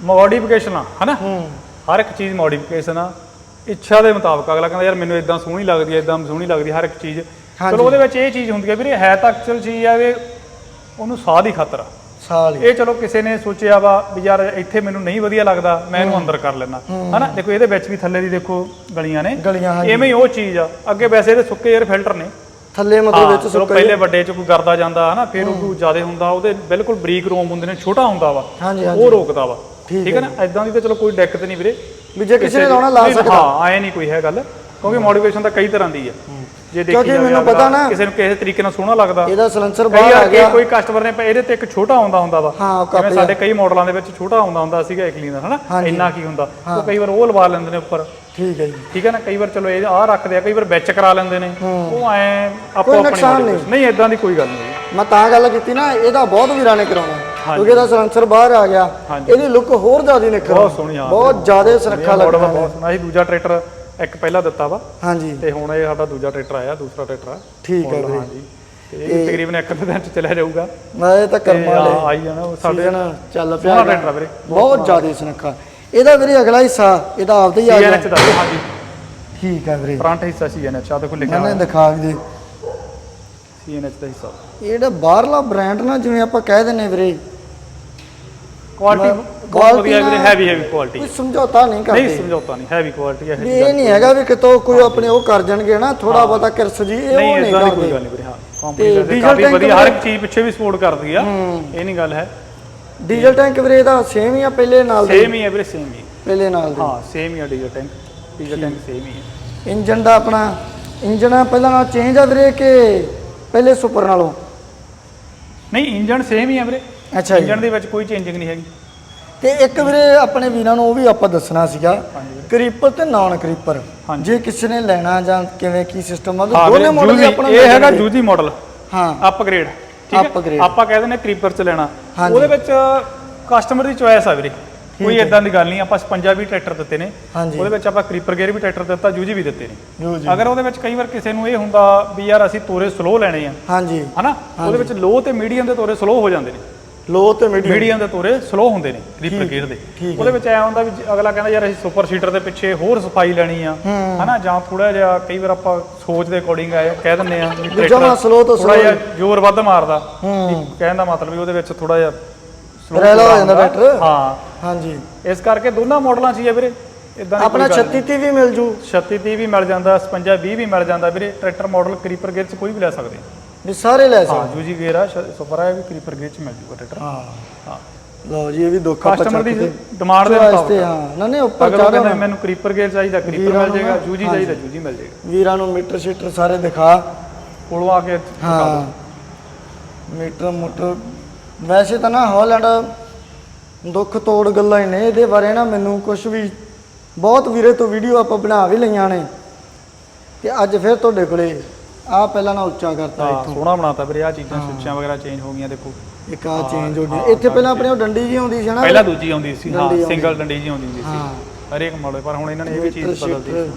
ਮੋਡੀਫਿਕੇਸ਼ਨ ਆ ਹਨਾ ਹੂੰ ਹਰ ਇੱਕ ਚੀਜ਼ ਮੋਡੀਫਿਕੇਸ਼ਨ ਆ ਇੱਛਾ ਦੇ ਮੁਤਾਬਕ ਅਗਲਾ ਕਹਿੰਦਾ ਯਾਰ ਮੈਨੂੰ ਇਦਾਂ ਸੋਹਣੀ ਲੱਗਦੀ ਹੈ ਇਦਾਂ ਸੋਹਣੀ ਲੱਗਦੀ ਹੈ, ਹਰ ਇੱਕ ਚੀਜ਼ ਹਾਂਜੀ। ਚਲੋ ਉਹਦੇ ਵਿੱਚ ਇਹ ਚੀਜ਼ ਹੁੰਦੀ ਹੈ ਵੀਰੇ ਹੈ ਤਾਂ ਐਕਚੁਅਲ ਚੀਜ਼ ਆ ਵੀ ਉਹਨੂੰ ਸਾਹ ਦੀ ਖਾਤਰ ਆ ਸਾਲ ਹੀ। ਇਹ ਚਲੋ ਕਿਸੇ ਨੇ ਸੋਚਿਆ ਵਾ ਵੀ ਯਾਰ ਇੱਥੇ ਮੈਨੂੰ ਨਹੀਂ ਵਧੀਆ ਲੱਗਦਾ ਮੈਂ ਇਹਨੂੰ ਅੰਦਰ ਕਰ ਲੈਣਾ ਹਨਾ? ਦੇਖੋ ਇਹਦੇ ਵਿੱਚ ਵੀ ਥੱਲੇ ਦੀ ਦੇਖੋ ਗਲੀਆਂ ਨੇ। ਗਲੀਆਂ ਹਾਂਜੀ। ਐਵੇਂ ਹੀ ਉਹ ਚੀਜ਼ ਆ। ਅੱਗੇ ਵੈਸੇ ਇਹਦੇ ਸੁੱਕੇ 에ਅਰ ਫਿਲਟਰ ਨੇ। ਥੱਲੇ ਮਤਲਬ ਹਾਂ ਵਿੱਚ ਚਲੋ ਸੁੱਕਾ ਪਹਿਲੇ ਵੱਡੇ ਚ ਕੋਈ ਕਰਦਾ ਜਾਂਦਾ ਹਨਾ? ਫਿਰ ਉਹ ਜ਼ਿਆਦਾ ਹੁੰਦਾ ਉਹਦੇ ਬਿਲਕੁਲ ਬਰੀਕ ਰੋਮ ਹੁੰਦੇ ਨੇ ਛੋਟਾ ਹੁੰਦਾ ਵਾ। ਹਾਂਜੀ ਹਾਂਜੀ। ਉਹ ਰੋਕਦਾ ਵਾ। ਠੀਕ ਠੀਕ ਹੈ ਨਾ? ਐਦਾਂ ਦੀ ਤਾਂ ਚਲੋ ਕੋਈ ਦਿੱਕਤ ਨਹੀਂ ਵੀਰੇ। ਵੀ ਜੇ ਕਿਸੇ ਨੇ ਲਾਉਣਾ ਲਾ ਨਹੀਂ, ਸਕਦਾ। ਹਾਂ ਐ ਨਹੀਂ ਕੋਈ ਹੈ ਗੱਲ। ਕਿਉਂਕਿ ਮੋਡੀਫਿਕੇਸ਼ਨ ਤਾਂ ਕਈ ਤਰ੍ਹਾਂ ਦੀ ਆ। ਜੇ ਦੇਖੀ ਕਿਉਂਕਿ ਮੈਨੂੰ ਪਤਾ ਨਾ- ਕਿਸੇ ਨੂੰ ਕਿਸੇ ਤਰੀਕੇ ਨਾਲ ਸੋਹਣਾ ਲੱਗਦਾ। ਇਹਦਾ ਸਲੈਂਸਰ ਬਾਹਰ ਆ ਗਿਆ। ਕੋਈ ਕਸਟਮਰ ਨੇ ਇਹਦੇ ਤੇ ਇੱਕ ਛੋਟਾ ਆਉਂਦਾ ਹੁੰਦਾ ਵਾ। ਜਿਵੇਂ ਸਾਡੇ ਕਈ ਮਾਡਲਾਂ ਦੇ ਵਿੱਚ ਛੋਟਾ ਆਉਂਦਾ ਹੁੰਦਾ ਸੀਗਾ ਇਕਲੀ ਦਾ ਹਨਾ। ਇੰਨਾ ਕੀ ਹੁੰਦਾ। ਉਹ ਕਈ ਵਾਰ ਉਹ ਲਵਾ ਲੈਂਦੇ ਨੇ ਉੱਪਰ। ਠੀਕ ਹੈ ਜੀ। ਠੀਕ ਹੈ ਨਾ? ਕਈ ਵਾਰ ਚਲੋ ਇਹ ਆਹ ਰੱਖਦੇ ਆ ਕਈ ਵਾਰ ਵਿੱਚ ਕਰਾ ਲੈਂਦੇ ਨੇ। ਉਹ ਐ ਆਪੋ ਆਪਣੀ ਨਹੀਂ। ਇਦਾਂ ਦੀ ਕੋਈ ਗੱਲ ਨਹੀਂ। ਮੈਂ ਤਾਂ ਗੱਲ ਕੀਤੀ ਨਾ ਇਹਦਾ ਬਹੁਤ ਵੀਰਾਂ ਨੇ ਕਰਾਉਣਾ। ਕਿਉਂਕਿ ਇਹਦਾ ਸਲੈਂਸਰ ਬਾਹਰ ਆ ਗਿਆ। ਇਹਦੀ ਲੁੱਕ ਹੋਰ ਜ਼ਿਆਦਾ ਨਿਖਰ ਬਹੁਤ ਸੋਹਣੀ ਆ। ਬਹੁਤ ਜ਼ਿਆਦਾ ਮਾਡਲ ਲੱਗਦਾ ਬਹੁਤ ਸੋਹਣਾ। ਸੀ ਦੂਜਾ ਟਰੈਕਟਰ ਇੱਕ ਪਹਿਲਾਂ ਦਿੱਤਾ ਵਾ। ਹਾਂਜੀ। ਤੇ ਹੁਣ ਇਹ ਸਾਡਾ ਦੂਜਾ ਟਰੈਕਟਰ ਆਇਆ ਦੂਸਰਾ ਟਰੈਕਟਰ ਆ। ਠੀਕ ਹੈ ਵੀਰੇ ਹਾਂਜੀ। ਤੇ ਇਹ ਤਕਰੀਬਨ ਇੱਕ ਅੱਧੇ ਦਿਨ ਚ ਚਲਿਆ ਜਾਊਗਾ। ਮੈਂ ਇਹ ਤਾਂ ਕਰਮਾ ਆ- ਲੈ ਆਈ ਜਾਣਾ ਸਾਡੇ ਸੀਜ਼ਨ ਚੱਲ ਪਿਆ। ਟਰੈਕਟਰ ਵੀਰੇ। ਬਹੁਤ ਜ਼ਿਆਦਾ ਸੁਨੱਖਾ। ਇਹਦਾ ਵੀਰੇ ਅਗਲਾ ਹਿੱਸਾ ਇਹਦਾ ਆਪਦਾ ਹੀ ਆ ਗਿਆ। ਹਾਂਜੀ। ਠੀਕ ਹੈ ਵੀਰੇ। ਫਰੰਟ ਹਿੱਸਾ ਸੀਐਨਐਚ ਆ ਦੇਖੋ ਲਿਖਿਆ ਹੋਇਆ। ਦਿਖਾ ਦੇ। ਸੀਐਨਐਚ ਦਾ ਹਿੱਸਾ। ਇਹ ਜਿਹੜਾ ਬਾਹਰਲਾ ਬ੍ਰਾਂਡ ਨਾ ਜਿਵੇਂ ਆਪਾਂ ਕਹਿ ਦਿੰਨੇ ਵੀਰੇ। ਕੁਆਲਿਟੀ ਬਹੁਤ quality ਵਧੀਆ ਵੀਰੇ ਨਾ- ਹੈਵੀ ਹੈਵੀ ਕੁਆਲਿਟੀ ਕੋਈ ਸਮਝੌਤਾ ਨਹੀਂ ਨਹੀਂ ਕਰਦੇ। ਸਮਝੌਤਾ ਨਹੀਂ ਹੈਵੀ ਕੁਆਲਿਟੀ ਹੈ ਵੀ ਇਹ ਨਹੀਂ ਹੈਗਾ ਵੀ ਕਿਤੋਂ ਕੋਈ ਆਪਣੇ ਉਹ ਕਰ ਜਾਣਗੇ ਨਾ ਥੋੜਾ ਬਹੁਤਾ ਕਿਰਸ ਜੀ ਇਹ ਨਹੀਂ ਉਹ ਨਹੀਂ ਇਦਾਂ ਦੀ ਕੋਈ ਕਰਦੇ ਗੱਲ ਨਹੀਂ ਵੀਰੇ ਹਾਂ ਕੰਪਨੀ ਤੇ ਦੇ diesel ਕਾਫੀ tank ਵਧੀਆ ਹਰ ਇੱਕ ਚੀਜ਼ ਪਿੱਛੇ ਵੀ ਸਪੋਰਟ ਕਰਦੀ ਆ ਇਹ ਨਹੀਂ ਗੱਲ ਹੈ। ਡੀਜ਼ਲ ਟੈਂਕ ਵੀਰੇ ਇਹਦਾ ਸੇਮ ਹੀ ਆ ਪਹਿਲੇ ਨਾਲ ਦੇ? ਸੇਮ ਹੀ ਹੈ ਵੀਰੇ ਸੇਮ ਹੀ। ਪਹਿਲੇ ਨਾਲ ਦੇ? ਹਾਂ ਸੇਮ ਹੀ ਆ diesel tank diesel tank same ਹੀ ਹੈ ਇੰਜਨ ਦਾ ਆਪਣਾ ਇੰਜਨ ਪਹਿਲਾਂ ਨਾਲ ਚੇਂਜ ਆ ਵੀਰੇ ਕਿ ਪਹਿਲੇ ਸੁਪਰ ਨਾਲੋਂ? ਨਹੀਂ ਇੰਜਨ ਸੇਮ ਹੀ ਹੈ ਵੀਰੇ। ਅੱਛਾ ਜੀ। ਇੰਜਨ ਦੇ ਵਿੱਚ ਕੋਈ ਚੇਂਜਿੰਗ ਨਹੀਂ ਹੈਗੀ। ਤੇ ਇੱਕ ਵੀਰੇ ਆਪਣੇ ਵੀਰਾਂ ਨੂੰ ਉਹ ਵੀ ਆਪਾਂ ਦੱਸਣਾ ਸੀਗਾ ਕਰੀਪਰ ਤੇ ਨਾਨ ਕਰੀਪਰ। ਜੇ ਕਿਸੇ ਨੇ ਲੈਣਾ ਜਾਂ ਕਿਵੇਂ ਕੀ ਸਿਸਟਮ ਆ ਦੋਨੇ ਮਾਡਲ ਜੂਜੀ ਆਪਣਾ ਇਹ ਹੈਗਾ ਜੂਜੀ ਮਾਡਲ ਹਾਂ। ਅਪਗ੍ਰੇਡ ਠੀਕ ਹੈ। ਆਪਾਂ ਕਹਿੰਦੇ ਨੇ ਕਰੀਪਰ ਚ ਲੈਣਾ। ਉਹਦੇ ਵਿੱਚ ਕਸਟਮਰ ਦੀ ਚੋਇਸ ਆ ਵੀਰੇ। ਕੋਈ ਇਦਾਂ ਦੀ ਗੱਲ ਨਹੀਂ ਆਪਾਂ 56 ਵੀ ਟਰੈਕਟਰ ਦਿੱਤੇ ਨੇ। ਉਹਦੇ ਵਿੱਚ ਆਪਾਂ ਕਰੀਪਰ ਗੇਅਰ ਵੀ ਟਰੈਕਟਰ ਦਿੱਤਾ ਜੂਜੀ ਵੀ ਦਿੱਤੇ ਨੇ। ਅਗਰ ਉਹਦੇ ਵਿੱਚ ਕਈ ਵਾਰ ਕਿਸੇ ਨੂੰ ਇਹ ਹੁੰਦਾ ਵੀ ਯਾਰ ਅਸੀਂ ਤੋਰੇ ਸਲੋ ਲੈਣੇ ਆ। ਹਾਂਜੀ। ਹਨਾ? ਉਹਦੇ ਵਿੱਚ ਲੋ ਤੇ ਮੀਡੀਅਮ ਦੇ ਤੋਰੇ ਸਲੋ ਹੋ ਜਾਂਦੇ ਨੇ। ਲੋ ਤੇ ਮੀਡੀਅਮ ਮੀਡੀਅਮ ਦੇ ਤੋਰੇ ਸਲੋ ਹੁੰਦੇ ਨੇ ਕਰੀਪਰ ਗੇਅਰ ਦੇ। ਉਹਦੇ ਵਿੱਚ ਐ ਹੁੰਦਾ ਵੀ ਅਗਲਾ ਕਹਿੰਦਾ ਯਾਰ ਅਸੀਂ ਸੁਪਰ ਸੀਟਰ ਦੇ ਪਿੱਛੇ ਹੋਰ ਸਫ਼ਾਈ ਲੈਣੀ ਆ। ਹਨਾ ਜਾਂ ਥੋੜਾ ਜਿਹਾ ਕਈ ਵਾਰ ਆਪਾਂ ਸੋਚ ਦੇ ਅਕੋਰਡਿੰਗ ਆ ਕਹਿ ਦਿੰਨੇ ਆ ਵੀ slow ਤੋਂ ਜਿਹਾ ਜ਼ੋਰ ਵੱਧ ਮਾਰਦਾ। ਕਹਿਣ ਦਾ ਮਤਲਬ ਵੀ ਉਹਦੇ ਵਿੱਚ ਥੋੜਾ ਜਿਹਾ ਰੈਲਾ ਹੋ। ਜਾਂਦਾ ਟਰੈਕਟਰ ਹਾਂ। ਹਾਂਜੀ। ਇਸ ਕਰਕੇ ਦੋਨਾਂ ਮਾਡਲਾਂ 'ਚ ਹੀ ਆ ਵੀਰੇ ਇਦਾਂ ਆਪਣਾ 36 ਤੀ ਵੀ ਮਿਲ ਜੂ। 36 30 ਵੀ ਮਿਲ ਜਾਂਦਾ 55 20 ਵੀ ਮਿਲ ਜਾਂਦਾ ਵੀਰੇ ਟਰੈਕਟਰ ਮਾਡਲ ਕਰੀਪਰ ਗੇਅਰ 'ਚ ਕੋਈ ਵੀ ਲੈ ਸਕਦੇ ਆ। ਵੀ ਸਾਰੇ ਲੈ ਸਕਦੇ। ਹਾਂ ਜੂਜੀ ਗੇਅਰ ਆ ਸੁਪਰ ਆ ਵੀ ਕਰੀਪਰ ਗੇਅਰ 'ਚ ਮਿਲ ਜੂਗਾ ਟਰੈਕਟਰ। ਹਾਂ। ਹਾਂ। ਲਓ ਜੀ ਇਹ ਵੀ ਦੁੱਖ ਆਪਾਂ ਕਸਟਮਰ ਦੀ। ਡਿਮਾਂਡ ਦੇ ਮੁਤਾਬਕ ਹਾਂ। ਨਾ ਨਹੀਂ ਉੱਪਰ ਅਗਰ ਉਹ ਮੈਨੂੰ ਕਰੀਪਰ ਗੇਅਰ ਚਾਹੀਦਾ ਕਰੀਪਰ ਵੀਰਾਂ ਮਿਲ ਨੂੰ ਜਾਏਗਾ ਨਾ- ਜੂਜੀ ਚਾਹੀਦਾ ਜੂਜੀ ਮਿਲ ਜਾਏਗਾ। ਵੀਰਾਂ ਨੂੰ ਮੀਟਰ ਸ਼ੀਟਰ ਸਾਰੇ ਦਿਖਾ। ਕੋਲੋਂ ਆ ਕੇ ਹਾਂ। ਮੀਟਰ ਮੋਟਰ ਵੈਸੇ ਤਾਂ ਨਾ ਹਾਲੈਂਡ ਦੁੱਖ ਤੋੜ ਗੱਲਾਂ ਹੀ ਨੇ ਇਹਦੇ ਬਾਰੇ ਨਾ ਮੈਨੂੰ ਕੁਝ ਵੀ ਬਹੁਤ ਵੀਰੇ ਤੋਂ ਵੀਡੀਓ ਆਪਾਂ ਬਣਾ ਵੀ ਲਈਆਂ ਨੇ। ਤੇ ਅੱਜ ਫਿਰ ਤੁਹਾਡੇ ਕੋਲੇ ਆ ਪਹਿਲਾਂ ਨਾ ਉੱਚਾ ਕਰਤਾ ਹਾਂ ਇੱਥੋਂ। ਸੋਹਣਾ ਬਣਾਤਾ ਵੀਰੇ ਆ ਚੀਜ਼ਾਂ ਸੁੱਚਾਂ ਵਗੈਰਾ ਚੇਂਜ ਹੋ ਗਈਆਂ ਦੇਖੋ। ਇੱਕ ਆ ਚੇਂਜ ਹੋ ਗਈ। ਇੱਥੇ ਪਹਿਲਾਂ ਆਪਣੇ ਉਹ ਡੰਡੀ ਜੀ ਆਉਂਦੀ ਸੀ ਨਾ। ਪਹਿਲਾਂ ਦੂਜੀ ਆਉਂਦੀ ਸੀ ਹਾਂ। ਸਿੰਗਲ ਡੰਡੀ ਜੀ ਆਉਂਦੀ ਹੁੰਦੀ ਹਾਂ। ਸੀ ਹਰੇਕ ਮਾਡਲ ਪਰ ਹੁਣ ਇਹਨਾਂ ਨੇ ਇਹ ਵੀ ਚੀਜ਼ ਬਦਲਦੀ।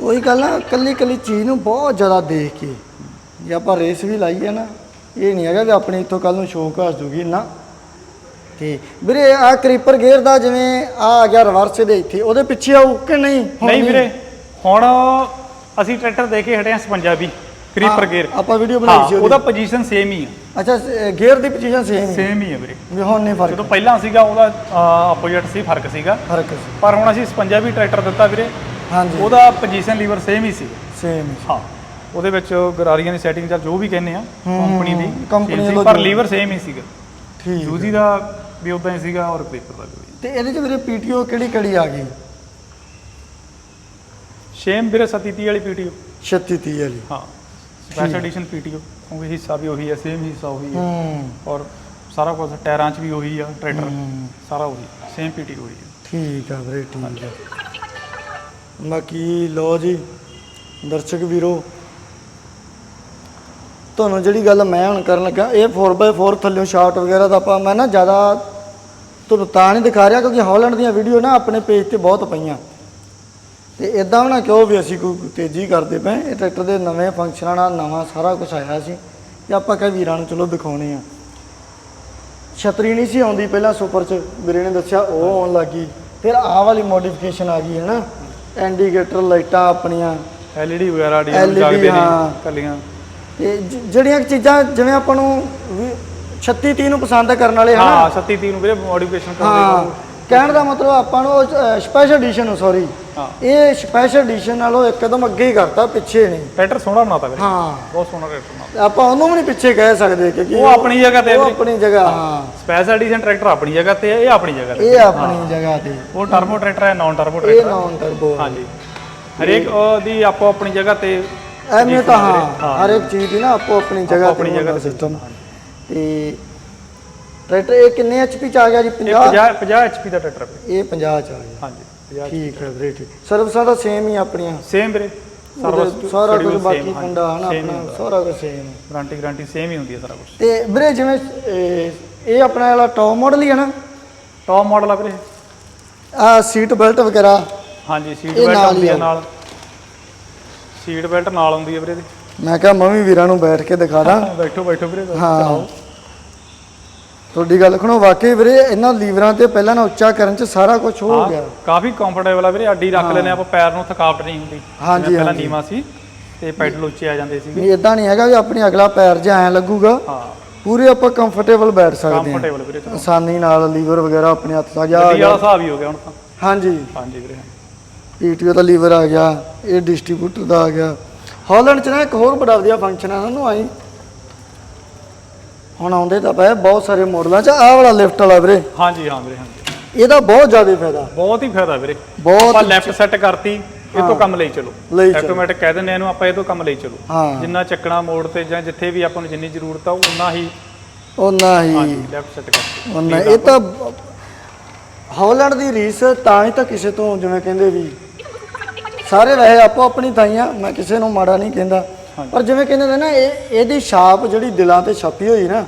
ਉਹੀ ਗੱਲ ਨਾ ਕੱਲੀ ਕੱਲੀ ਚੀਜ਼ ਨੂੰ ਬਹੁਤ ਜ਼ਿਆਦਾ ਦੇਖ ਕੇ। ਜੇ ਆਪਾਂ ਰੇਸ ਵੀ ਲਾਈਏ ਨਾ ਇਹ ਨਹੀਂ ਹੈਗਾ ਵੀ ਆਪਣੀ ਇੱਥੋਂ ਕੱਲ ਨੂੰ ਸ਼ੌਕ ਆ ਜੂਗੀ ਨਾ। ਤੇ ਵੀਰੇ ਆ ਕਰੀਪਰ ਗੇਅਰ ਦਾ ਜਿਵੇਂ ਆ ਆ ਗਿਆ ਰਿਵਰਸ ਦੇ ਇੱਥੇ ਉਹਦੇ ਪਿੱਛੇ ਆਊ ਕਿ ਨਹੀਂ ਨਹੀਂ। ਵੀਰੇ ਹੁਣ ਅਸੀਂ ਟਰੈਕਟਰ ਦੇ ਕੇ ਹਟੇ ਆ 55 ਵੀ ਕਰੀਪਰ ਗੇਅਰ। ਆਪਾਂ ਵੀਡੀਓ ਬਣਾਈ ਸੀ ਹਾਂ ਉਹਦੀ ਪੋਜੀਸ਼ਨ ਸੇਮ ਹੀ ਆ। ਅੱਛਾ ਗੇਅਰ ਦੀ ਪੋਜੀਸ਼ਨ ਸੇਮ ਸੇਮ ਹੀ ਆ ਵੀਰੇ। ਵੀ ਹੁਣ ਨਹੀਂ ਫ਼ਰਕ ਜਦੋਂ ਪਹਿਲਾਂ ਸੀਗਾ ਉਹਦਾ ਆਪੋਜ਼ਿਟ ਸੀ ਫ਼ਰਕ ਸੀਗਾ। ਫ਼ਰਕ ਸੀ। ਪਰ ਹੁਣ ਅਸੀਂ 55 ਵੀ ਟਰੈਕਟਰ ਦਿੱਤਾ ਵੀਰੇ। ਹਾਂਜੀ। ਉਹਦਾ ਪੋਜੀਸ਼ਨ ਲੀਵਰ ਸੇਮ ਹੀ ਸੀ। ਸੇਮ ਹਾਂ ਉਹਦੇ ਵਿੱਚ ਗਰਾਰੀਆਂ ਦੀ ਸੈਟਿੰਗ ਜਾਂ ਜੋ ਵੀ ਕਹਿੰਦੇ ਆ ਕੰਪਨੀ ਦੀ ਸੀ, ਵੱਲੋਂ ਪਰ ਲੀਵਰ ਸੇਮ ਹੀ ਸੀਗਾ। ਠੀਕ ਯੂਜੀ ਦਾ ਵੀ ਉਦਾਂ ਹੀ ਸੀਗਾ ਔਰ ਕਰੀਪਰ ਦਾ ਵੀ। ਤੇ ਇਹਦੇ ਚ ਵੀਰੇ ਪੀਟੀਓ ਕਿਹੜੀ ਕਿਹੜੀ ਆ ਗਈ? ਸੇਮ ਵੀਰੇ 37 ਵਾਲੀ ਪੀਟੀਓ 36 30 ਵਾਲੀ। ਹਾਂ ਸਪੈਸ਼ਲ ਐਡੀਸ਼ਨ ਪੀਟੀਓ ਕਿਉਂਕਿ ਹਿੱਸਾ ਵੀ ਉਹੀ ਹੈ ਸੇਮ ਹਿੱਸਾ ਉਹੀ ਹੈ। ਹੂੰ। ਔਰ ਸਾਰਾ ਕੁਝ ਟਾਇਰਾਂ 'ਚ ਵੀ ਉਹੀ ਆ ਟਰੈਕਟਰ ਸਾਰਾ ਉਹੀ ਸੇਮ ਪੀਟੀਓ ਉਹੀ ਹੈ ਠੀਕ ਆ ਵੀਰੇ ਠੀਕ ਆ। ਬਾਕੀ ਲੋ ਜੀ ਦਰਸ਼ਕ ਵੀਰੋ ਤੁਹਾਨੂੰ ਜਿਹੜੀ ਗੱਲ ਮੈਂ ਹੁਣ ਕਰਨ ਲੱਗਾ ਇਹ 4x4 ਥੱਲਿਓਂ ਸ਼ਾਟ ਵਗੈਰਾ ਦਾ ਆਪਾਂ ਮੈਂ ਨਾ ਜ਼ਿਆਦਾ ਤੁਹਾਨੂੰ ਤਾਂ ਨਹੀਂ ਦਿਖਾ ਰਿਹਾ ਕਿਉਂਕਿ ਹਾਲੈਂਡ ਦੀਆਂ ਵੀਡੀਓ ਨਾ ਆਪਣੇ ਪੇਜ ਤੇ ਬਹੁਤ ਪਈਆਂ। ਤੇ ਇਦਾਂ ਨਾ ਕਿਉਂ ਵੀ ਅਸੀਂ ਕੋਈ ਤੇਜ਼ੀ ਕਰਦੇ ਪਏ? ਇਹ ਟਰੈਕਟਰ ਦੇ ਨਵੇਂ ਫੰਕਸ਼ਨਾਂ ਨਾਲ ਨਵਾਂ ਸਾਰਾ ਕੁਝ ਆਇਆ ਸੀ ਤੇ ਆਪਾਂ ਕਹੇ ਵੀਰਾਂ ਨੂੰ ਚਲੋ ਦਿਖਾਉਣੇ ਆ। ਛਤਰੀ ਨਹੀਂ ਸੀ ਆਉਂਦੀ ਪਹਿਲਾਂ ਸੁਪਰ ਚ ਵੀਰੇ ਨੇ ਦੱਸਿਆ ਉਹ ਆਉਣ ਲੱਗੀ ਫਿਰ ਆਹ ਵਾਲੀ ਮੋਡੀਫਿਕੇਸ਼ਨ ਆ ਗਈ ਹੈ ਨਾ ਇੰਡੀਕੇਟਰ ਲਾਈਟਾਂ ਆਪਣੀਆਂ ਐਲਈਡੀ ਵਗੈਰਾ ਡੀ LED ਜਗਦੇ। ਨੇ ਕੱਲੀਆਂ। ਤੇ ਜਿਹੜੀਆਂ ਚੀਜ਼ਾਂ ਜਿਵੇਂ ਆਪਾਂ ਨੂੰ ਵੀ 36 30 ਨੂੰ ਪਸੰਦ ਕਰਨ ਵਾਲੇ ਹਨਾ? ਹਾਂ 37 30 ਨੂੰ ਵੀਰੇ ਮੋਡੀਫਿਕੇਸ਼ਨ ਕਰਦੇ ਹਾਂ। ਕਹਿਣ ਦਾ ਮਤਲਬ ਆਪਾਂ ਨੂੰ ਸਪੈਸ਼ਲ ਐਡੀਸ਼ਨ ਸੌਰੀ ਹਾਂ। ਇਹ ਸਪੈਸ਼ਲ ਐਡੀਸ਼ਨ ਨਾਲੋਂ ਇੱਕਦਮ ਅੱਗੇ ਹੀ ਕਰਤਾ ਪਿੱਛੇ ਨਹੀਂ। ਟਰੈਕਟਰ ਸੋਹਣਾ ਬਣਾਤਾ ਵੀਰੇ। ਹਾਂ। ਬਹੁਤ ਸੋਹਣਾ ਟਰੈਕਟਰ ਬਣਾਤਾ। ਆਪਾਂ ਉਹਨੂੰ ਵੀ ਨਹੀਂ ਪਿੱਛੇ ਕਹਿ ਸਕਦੇ ਕਿਉਂਕਿ ਉਹ ਆਪਣੀ ਜਗ੍ਹਾ ਤੇ ਉਹ ਆਪਣੀ ਜਗ੍ਹਾ। ਹਾਂ। ਸਪੈਸ਼ਲ ਐਡੀਸ਼ਨ ਟਰੈਕਟਰ ਆਪਣੀ ਜਗ੍ਹਾ ਤੇ ਹੈ ਇਹ ਆਪਣੀ ਜਗ੍ਹਾ ਤੇ ਇਹ ਆਪਣੀ ਜਗ੍ਹਾ ਤੇ। ਉਹ ਟਰਬੋ ਟਰੈਕਟਰ ਹੈ ਨਾਨ ਟਰਬੋ ਇਹ ਟਰੈਕਟਰ ਨੌਨ ਟਰਬੋ ਹਾਂਜੀ। ਹਰੇਕ ਉਹਦੀ ਆਪੋ ਆਪਣੀ ਜਗ੍ਹਾ ਤੇ ਐਵੇਂ ਤਾਂ ਹਾਂ ਹਰ ਇੱਕ ਚੀਜ਼ ਦੀ ਨਾ ਆਪੋ ਆਪਣੀ ਜਗ੍ਹਾ ਆਪਣੀ ਜਗ੍ਹਾ ਤੇ। ਸਿਸਟਮ ਤੇ ਟਰੈਕਟਰ ਇਹ ਕਿੰਨੇ ਐਚਪੀ ਚ ਆ ਗਿਆ ਜੀ? ਇਹ 50 50 50 HP ਦਾ ਟਰੈਕਟਰ ਹੈ ਇਹ 50 ਚ ਆ ਗਿਆ। ਹਾਂਜੀ 50 ਠੀਕ ਹੈ ਵੀਰੇ ਠੀਕ। ਸਰਵਿਸਾਂ ਤਾਂ ਸੇਮ ਹੀ ਆਪਣੀਆਂ। ਸੇਮ ਵੀਰੇ। ਉਹਦੇ ਸਾਰਾ ਕੁਝ ਬਾਕੀ ਕੁੰਡਾ ਹਨਾ ਆਪਣਾ ਸਾਰਾ ਕੁਝ ਸੇਮ ਗਾਰੰਟੀ ਗਾਰੰਟੀ ਸੇਮ ਹੀ ਹੁੰਦੀ ਹੈ ਸਾਰਾ ਕੁਝ। ਤੇ ਵੀਰੇ ਜਿਵੇਂ ਇਹ- ਇਹ ਆਪਣਾ ਵਾਲਾ ਟੌਪ ਮਾਡਲ ਹੀ ਹੈ ਨਾ? ਟੌਪ ਮਾਡਲ ਆ ਵੀਰੇ। ਆ ਸੀਟ ਬੈਲਟ ਵਗੈਰਾ। ਹਾਂਜੀ ਸੀਟ ਇਹ ਬੈਲਟ ਨਾਲ ਹੀ ਆਉਂਦੀ ਹੈ ਆ। ਨਾਲ। ਸੀਟ ਬੈਲਟ ਨਾਲ ਆਉਂਦੀ ਹੈ ਵੀਰੇ ਦੀ ਮੈਂ ਕਿਹਾ ਮੈਂ ਵੀ ਵੀਰਾਂ ਨੂੰ ਬੈਠ ਕੇ ਦਿਖਾ ਦਾਂ। ਬੈਠੋ ਬੈਠੋ ਵੀਰੇ। ਹਾਂ। ਤੁਹਾਡੀ ਗੱਲ ਸੁਣੋ ਵਾਕਈ ਵੀਰੇ ਇਹਨਾਂ ਲੀਵਰਾਂ ਤੇ ਪਹਿਲਾਂ ਨਾ ਉੱਚਾ ਕਰਨ ਚ ਸਾਰਾ ਕੁਝ ਹੋ ਗਿਆ। ਕਾਫੀ ਕੰਫਰਟੇਬਲ ਆ ਵੀਰੇ ਅੱਡੀ ਰੱਖ ਲੈਨੇ ਆਪਾਂ ਪੈਰ ਨੂੰ ਥਕਾਵਟ ਨਹੀਂ ਹੁੰਦੀ। ਹਾਂਜੀ, ਪਹਿਲਾਂ। ਨੀਵਾ ਸੀ ਤੇ ਪੈਡਲ ਉੱਚੇ ਆ ਜਾਂਦੇ ਸੀਗੇ। ਨਹੀਂ ਇਦਾਂ ਨਹੀਂ ਹੈਗਾ ਵੀ ਆਪਣੀ ਅਗਲਾ ਪੈਰ ਜਿਹਾ ਐ ਲੱਗੂਗਾ। ਹਾਂ। ਪੂਰੇ ਆਪਾਂ ਕੰਫਰਟੇਬਲ ਬੈਠ ਸਕਦੇ ਹਾਂ। ਕੰਫਰਟੇਬਲ ਵੀਰੇ ਚਲੋ। ਆਸਾਨੀ ਨਾਲ ਲੀਵਰ ਵਗੈਰਾ ਆਪਣੇ ਹੱਥ ਆ ਗਿਆ ਗੱਡੀ ਵਾਲਾ ਹਿਸਾਬ ਹੀ ਹੋ ਗਿਆ ਹੁਣ ਤਾਂ। ਹਾਂਜੀ। ਹਾਂਜੀ ਵੀਰੇ ਪੀਟੀਓ ਦਾ ਲੀਵਰ ਆ ਗਿਆ ਇਹ ਡਿਸਟ੍ਰੀਬਿਊਟਰ ਦਾ ਆ ਗਿਆ। ਹਾਲੈਂਡ ਚ ਨਾ ਇੱਕ ਹੋਰ ਬੜਾ ਵਧੀਆ ਫੰਕਸ਼ਨ ਆ ਸਾਨੂੰ ਆਈ ਹੁਣ ਆਉਂਦੇ ਤਾਂ ਪਏ ਬਹੁਤ ਸਾਰੇ ਮਾਡਲਾਂ ਚ ਆਹ ਵਾਲਾ ਲਿਫਟ ਵਾਲਾ ਵੀਰੇ। ਹਾਂਜੀ ਹਾਂ ਵੀਰੇ ਹਾਂਜੀ। ਇਹਦਾ ਬਹੁਤ ਜ਼ਿਆਦਾ ਫਾਇਦਾ। ਬਹੁਤ ਹੀ ਫਾਇਦਾ ਵੀਰੇ। ਬਹੁਤ ਆਪਾਂ ਲੈਫਟ ਸੈੱਟ ਕਰਤੀ ਇਹ ਤੋਂ ਕੰਮ ਲਈ ਚਲੋ। ਲਈ ਚਲੋ। ਆਟੋਮੈਟਿਕ ਕਹਿ ਦਿੰਦੇ ਆ ਇਹਨੂੰ ਆਪਾਂ ਇਹ ਤੋਂ ਕੰਮ ਲਈ ਚਲੋ। ਹਾਂ। ਜਿੰਨਾ ਚੱਕਣਾ ਮੋੜ ਤੇ ਜਾਂ ਜਿੱਥੇ ਵੀ ਆਪਾਂ ਨੂੰ ਜਿੰਨੀ ਜ਼ਰੂਰਤ ਆ ਉਨਾ ਹੀ ਉਹਨਾਂ ਹੀ। ਹਾਂਜੀ ਲੈਫਟ ਸੈੱਟ ਕਰਤੀ। ਉਹਨਾਂ ਇਹ ਤਾਂ ਹਾਲੈਂਡ ਦੀ ਰੀਸ ਤਾਂ ਹੀ ਤਾਂ ਕਿਸੇ ਤੋਂ ਜਿਵੇਂ ਕਹਿੰਦੇ ਵੀ ਸਾਰੇ ਵੈਸੇ ਆਪੋ ਆਪਣੀ ਥਾਈਆਂ। ਮੈਂ ਕਿਸੇ ਨੂੰ ਮਾੜਾ ਨਹੀਂ ਕਹਿੰਦਾ। ਪਰ ਜਿਵੇਂ ਕਹਿੰਦੇ ਨੇ ਨਾ ਇਹ ਇਹਦੀ ਛਾਪ ਜਿਹੜੀ ਦਿਲਾਂ ਤੇ ਛਾਪੀ ਹੋਈ ਨਾ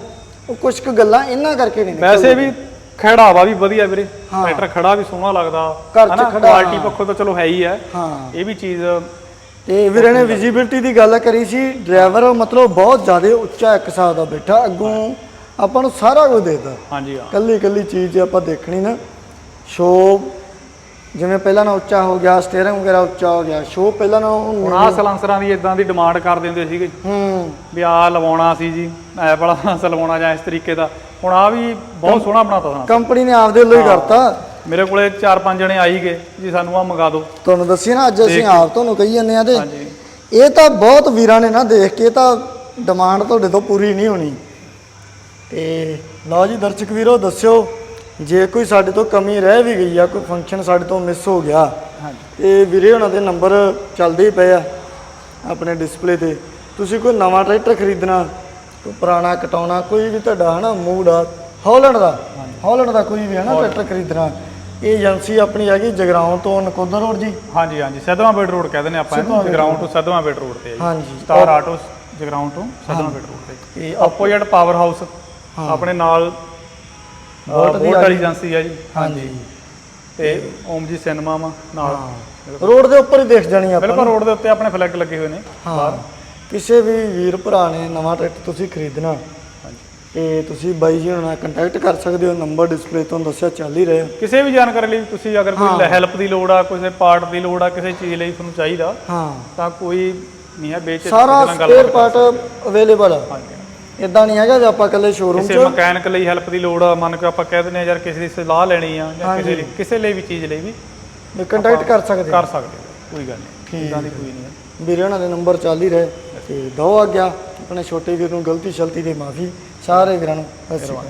ਉਹ ਕੁਝ ਕੁ ਗੱਲਾਂ ਇਹਨਾਂ ਕਰਕੇ ਨਹੀਂ। ਵੈਸੇ ਵੀ ਖੜਾਵਾ ਵੀ ਵਧੀਆ ਵੀਰੇ। ਟਰੈਕਟਰ ਖੜਾ ਵੀ ਸੋਹਣਾ ਲੱਗਦਾ। ਘਰ 'ਚ ਕੁਆਲਿਟੀ। ਪੱਖੋਂ ਤਾਂ ਚਲੋ ਹੈ ਹੀ ਹੈ। ਹਾਂ। ਇਹ ਵੀ ਚੀਜ਼ ਤੇ ਵੀਰੇ ਨੇ ਵਿਜ਼ਿਬਿਲਟੀ ਦੀ ਗੱਲ ਕਰੀ ਸੀ ਡਰਾਈਵਰ ਮਤਲਬ ਬਹੁਤ ਜ਼ਿਆਦਾ ਉੱਚਾ ਇੱਕ ਹਿਸਾਬ ਦਾ ਬੈਠਾ ਅੱਗੋਂ ਆਪਾਂ ਨੂੰ ਸਾਰਾ ਕੁਝ ਦੇਦਾ ਹਾਂਜੀ ਹਾਂ। ਕੱਲੀ ਕੱਲੀ ਚੀਜ਼ ਆਪਾਂ ਦੇਖਣੀ ਨਾ ਸ਼ੋ ਜਿਵੇਂ ਪਹਿਲਾਂ ਨਾ ਉੱਚਾ ਹੋ ਗਿਆ ਸਟੀਅਰਿੰਗ ਵਗੈਰਾ ਉੱਚਾ ਹੋ ਗਿਆ ਸ਼ੋ ਪਹਿਲਾਂ ਨਾ ਹੁਣ ਆਹ ਸਲੈਂਸਰਾਂ ਦੀ ਇਦਾਂ ਦੀ ਡਿਮਾਂਡ ਕਰਦੇ ਹੁੰਦੇ ਸੀਗੇ। ਹੂੰ। ਵੀ ਆਹ ਲਵਾਉਣਾ ਸੀ ਜੀ ਐਪ ਵਾਲਾ ਸਲੈਂਸਰ ਲਵਾਉਣਾ ਜਾਂ ਇਸ ਤਰੀਕੇ ਦਾ। ਹੁਣ ਆ ਵੀ ਬਹੁਤ ਸੋਹਣਾ ਬਣਾਤਾ ਸੀ ਕੰਪਨੀ ਨੇ ਆਪਦੇ ਵੱਲੋਂ ਹੀ ਕਰਤਾ। ਮੇਰੇ ਕੋਲੇ 4-5 ਜਣੇ ਆਈ ਗਏ। ਜੀ ਸਾਨੂੰ ਆ ਮੰਗਾ ਦਿਓ ਤੁਹਾਨੂੰ ਦੱਸੀ ਨਾ ਅੱਜ ਅਸੀਂ ਆਪ ਤੁਹਾਨੂੰ ਕਹੀ ਜਾਂਦੇ ਆ ਤੇ ਇਹ ਤਾਂ ਬਹੁਤ ਵੀਰਾਂ ਨੇ ਨਾ ਦੇਖ ਕੇ ਤਾਂ ਡਿਮਾਂਡ ਤੁਹਾਡੇ ਤੋਂ ਪੂਰੀ ਨਹੀਂ ਹੋਣੀ। ਤੇ ਲਓ ਜੀ ਦਰਸ਼ਕ ਵੀਰੋ ਦੱਸਿਓ ਜੇ ਕੋਈ ਸਾਡੇ ਤੋਂ ਕਮੀ ਰਹਿ ਵੀ ਗਈ ਆ ਕੋਈ ਫੰਕਸ਼ਨ ਸਾਡੇ ਤੋਂ ਮਿਸ ਹੋ ਗਿਆ ਹਾਂਜੀ। ਵੀਰੇ ਉਹਨਾਂ ਦੇ ਨੰਬਰ ਚੱਲਦੇ ਹੀ ਪਏ ਆ ਆਪਣੇ ਡਿਸਪਲੇ ਤੇ। ਤੁਸੀਂ ਕੋਈ ਨਵਾਂ ਟਰੈਕਟਰ ਖਰੀਦਣਾ ਕੋਈ ਪੁਰਾਣਾ ਕਟਾਉਣਾ ਕੋਈ ਵੀ ਤੁਹਾਡਾ ਹਨਾ ਮੂਡ ਆ ਹਾਲੈਂਡ ਦਾ ਹਾਲੈਂਡ ਦਾ ਕੋਈ ਵੀ ਹਨਾ ਟਰੈਕਟਰ ਖਰੀਦਣਾ ਇਹ ਏਜੰਸੀ ਆਪਣੀ ਹੈਗੀ ਜਗਰਾਉਂ ਤੋਂ ਨਕੋਦਰ ਰੋਡ ਜੀ। ਹਾਂਜੀ ਹਾਂਜੀ ਸਦਵਾ ਬੇਟ ਰੋਡ ਕਹਿੰਦੇ ਨੇ ਆਪਾਂ ਇਹਨੂੰ ਜਗਰਾਉਂ ਤੋਂ ਸਦਵਾ ਬੇਟ ਰੋਡ ਤੇ ਹਾਂਜੀ। ਸਟਾਰ ਆਟੋ ਜਗਰਾਉਂ ਤੋਂ ਸਦਵਾ ਬੇਟ ਰੋਡ ਤੇ। ਇਹ ਆਪੋਜ਼ਿਟ ਪਾਵਰ ਹਾਊਸ ਆਪਣੇ ਨਾਲ ਆ ਵਾਲੀ ਗਈ। ਏਜੰਸੀ ਹੈ ਜੀ। ਹਾਂਜੀ। ਤੇ ਓਮ ਜੀ ਸਿਨੇਮਾ ਵਾ ਨਾਲ। ਰੋਡ ਦੇ ਉੱਪਰ ਹੀ ਦੇਖ ਜਾਣੀ ਆਪਾਂ ਬਿਲਕੁਲ ਰੋਡ ਦੇ ਉੱਤੇ ਆਪਣੇ ਫਲੈਗ ਲੱਗੇ ਹੋਏ ਨੇ। ਹਾਂ। ਕਿਸੇ ਵੀ ਵੀਰ ਭਰਾ ਨੇ ਨਵਾਂ ਟਰੈਕਟਰ ਤੁਸੀਂ ਖਰੀਦਣਾ ਤੇ ਤੁਸੀਂ ਬਾਈ ਜੀ ਨਾਲ ਕੰਟੈਕਟ ਕਰ ਸਕਦੇ ਹੋ ਨੰਬਰ ਡਿਸਪਲੇ ਤੋਂ ਦੱਸਿਆ ਚੱਲ ਹੀ ਰਿਹਾ। ਕਿਸੇ ਵੀ ਜਾਣਕਾਰੀ ਲਈ ਤੁਸੀਂ ਅਗਰ ਕੋਈ ਹੈਲਪ ਦੀ ਲੋੜ ਆ ਕਿਸੇ ਪਾਰਟ ਦੀ ਲੋੜ ਆ ਕਿਸੇ ਚੀਜ਼ ਲਈ ਤੁਹਾਨੂੰ ਚਾਹੀਦਾ ਹਾਂ। ਤਾਂ ਕੋਈ ਨਹੀਂ ਹੈ ਬੇਚ ਸਾਰਾ ਸਪੇਅਰ ਪਾਰਟ ਅਵੇਲੇਬਲ ਆ। ਹਾਂਜੀ। ਇਦਾਂ ਨਹੀਂ ਹੈਗਾ ਜੇ ਆਪਾਂ ਇਕੱਲੇ ਸ਼ੋਰੂਮ ਕਿਸੇ ਮਕੈਨਿਕ ਲਈ ਹੈਲਪ ਦੀ ਲੋੜ ਆ ਮੰਨ ਕੇ ਆਪਾਂ ਕਹਿ ਦਿੰਦੇ ਆ ਯਾਰ ਕਿਸੇ ਦੀ ਸਲਾਹ ਲੈਣੀ ਆ ਜਾਂ ਕਿਸੇ ਲਈ ਕਿਸੇ ਲਈ ਵੀ ਚੀਜ਼ ਲਈ ਵੀ ਚ ਕੰਟੈਕਟ ਕਰ ਸਕਦੇ। ਕਰ ਸਕਦੇ ਕੋਈ ਗੱਲ ਨਹੀਂ ਇਦਾਂ ਦੀ ਕੋਈ ਨਹੀਂ ਹੈ। ਵੀਰੇ ਉਹਨਾਂ ਦੇ ਨੰਬਰ ਚੱਲ ਹੀ ਰਹੇ ਤੇ ਦੋ ਆ ਗਿਆ ਆਪਣੇ ਛੋਟੇ ਵੀਰ ਨੂੰ ਗਲਤੀ ਸ਼ਲਤੀ ਦੀ ਮਾਫੀ ਸਾਰੇ ਵੀਰਾਂ ਨੂੰ ਧੰਨਵਾਦ।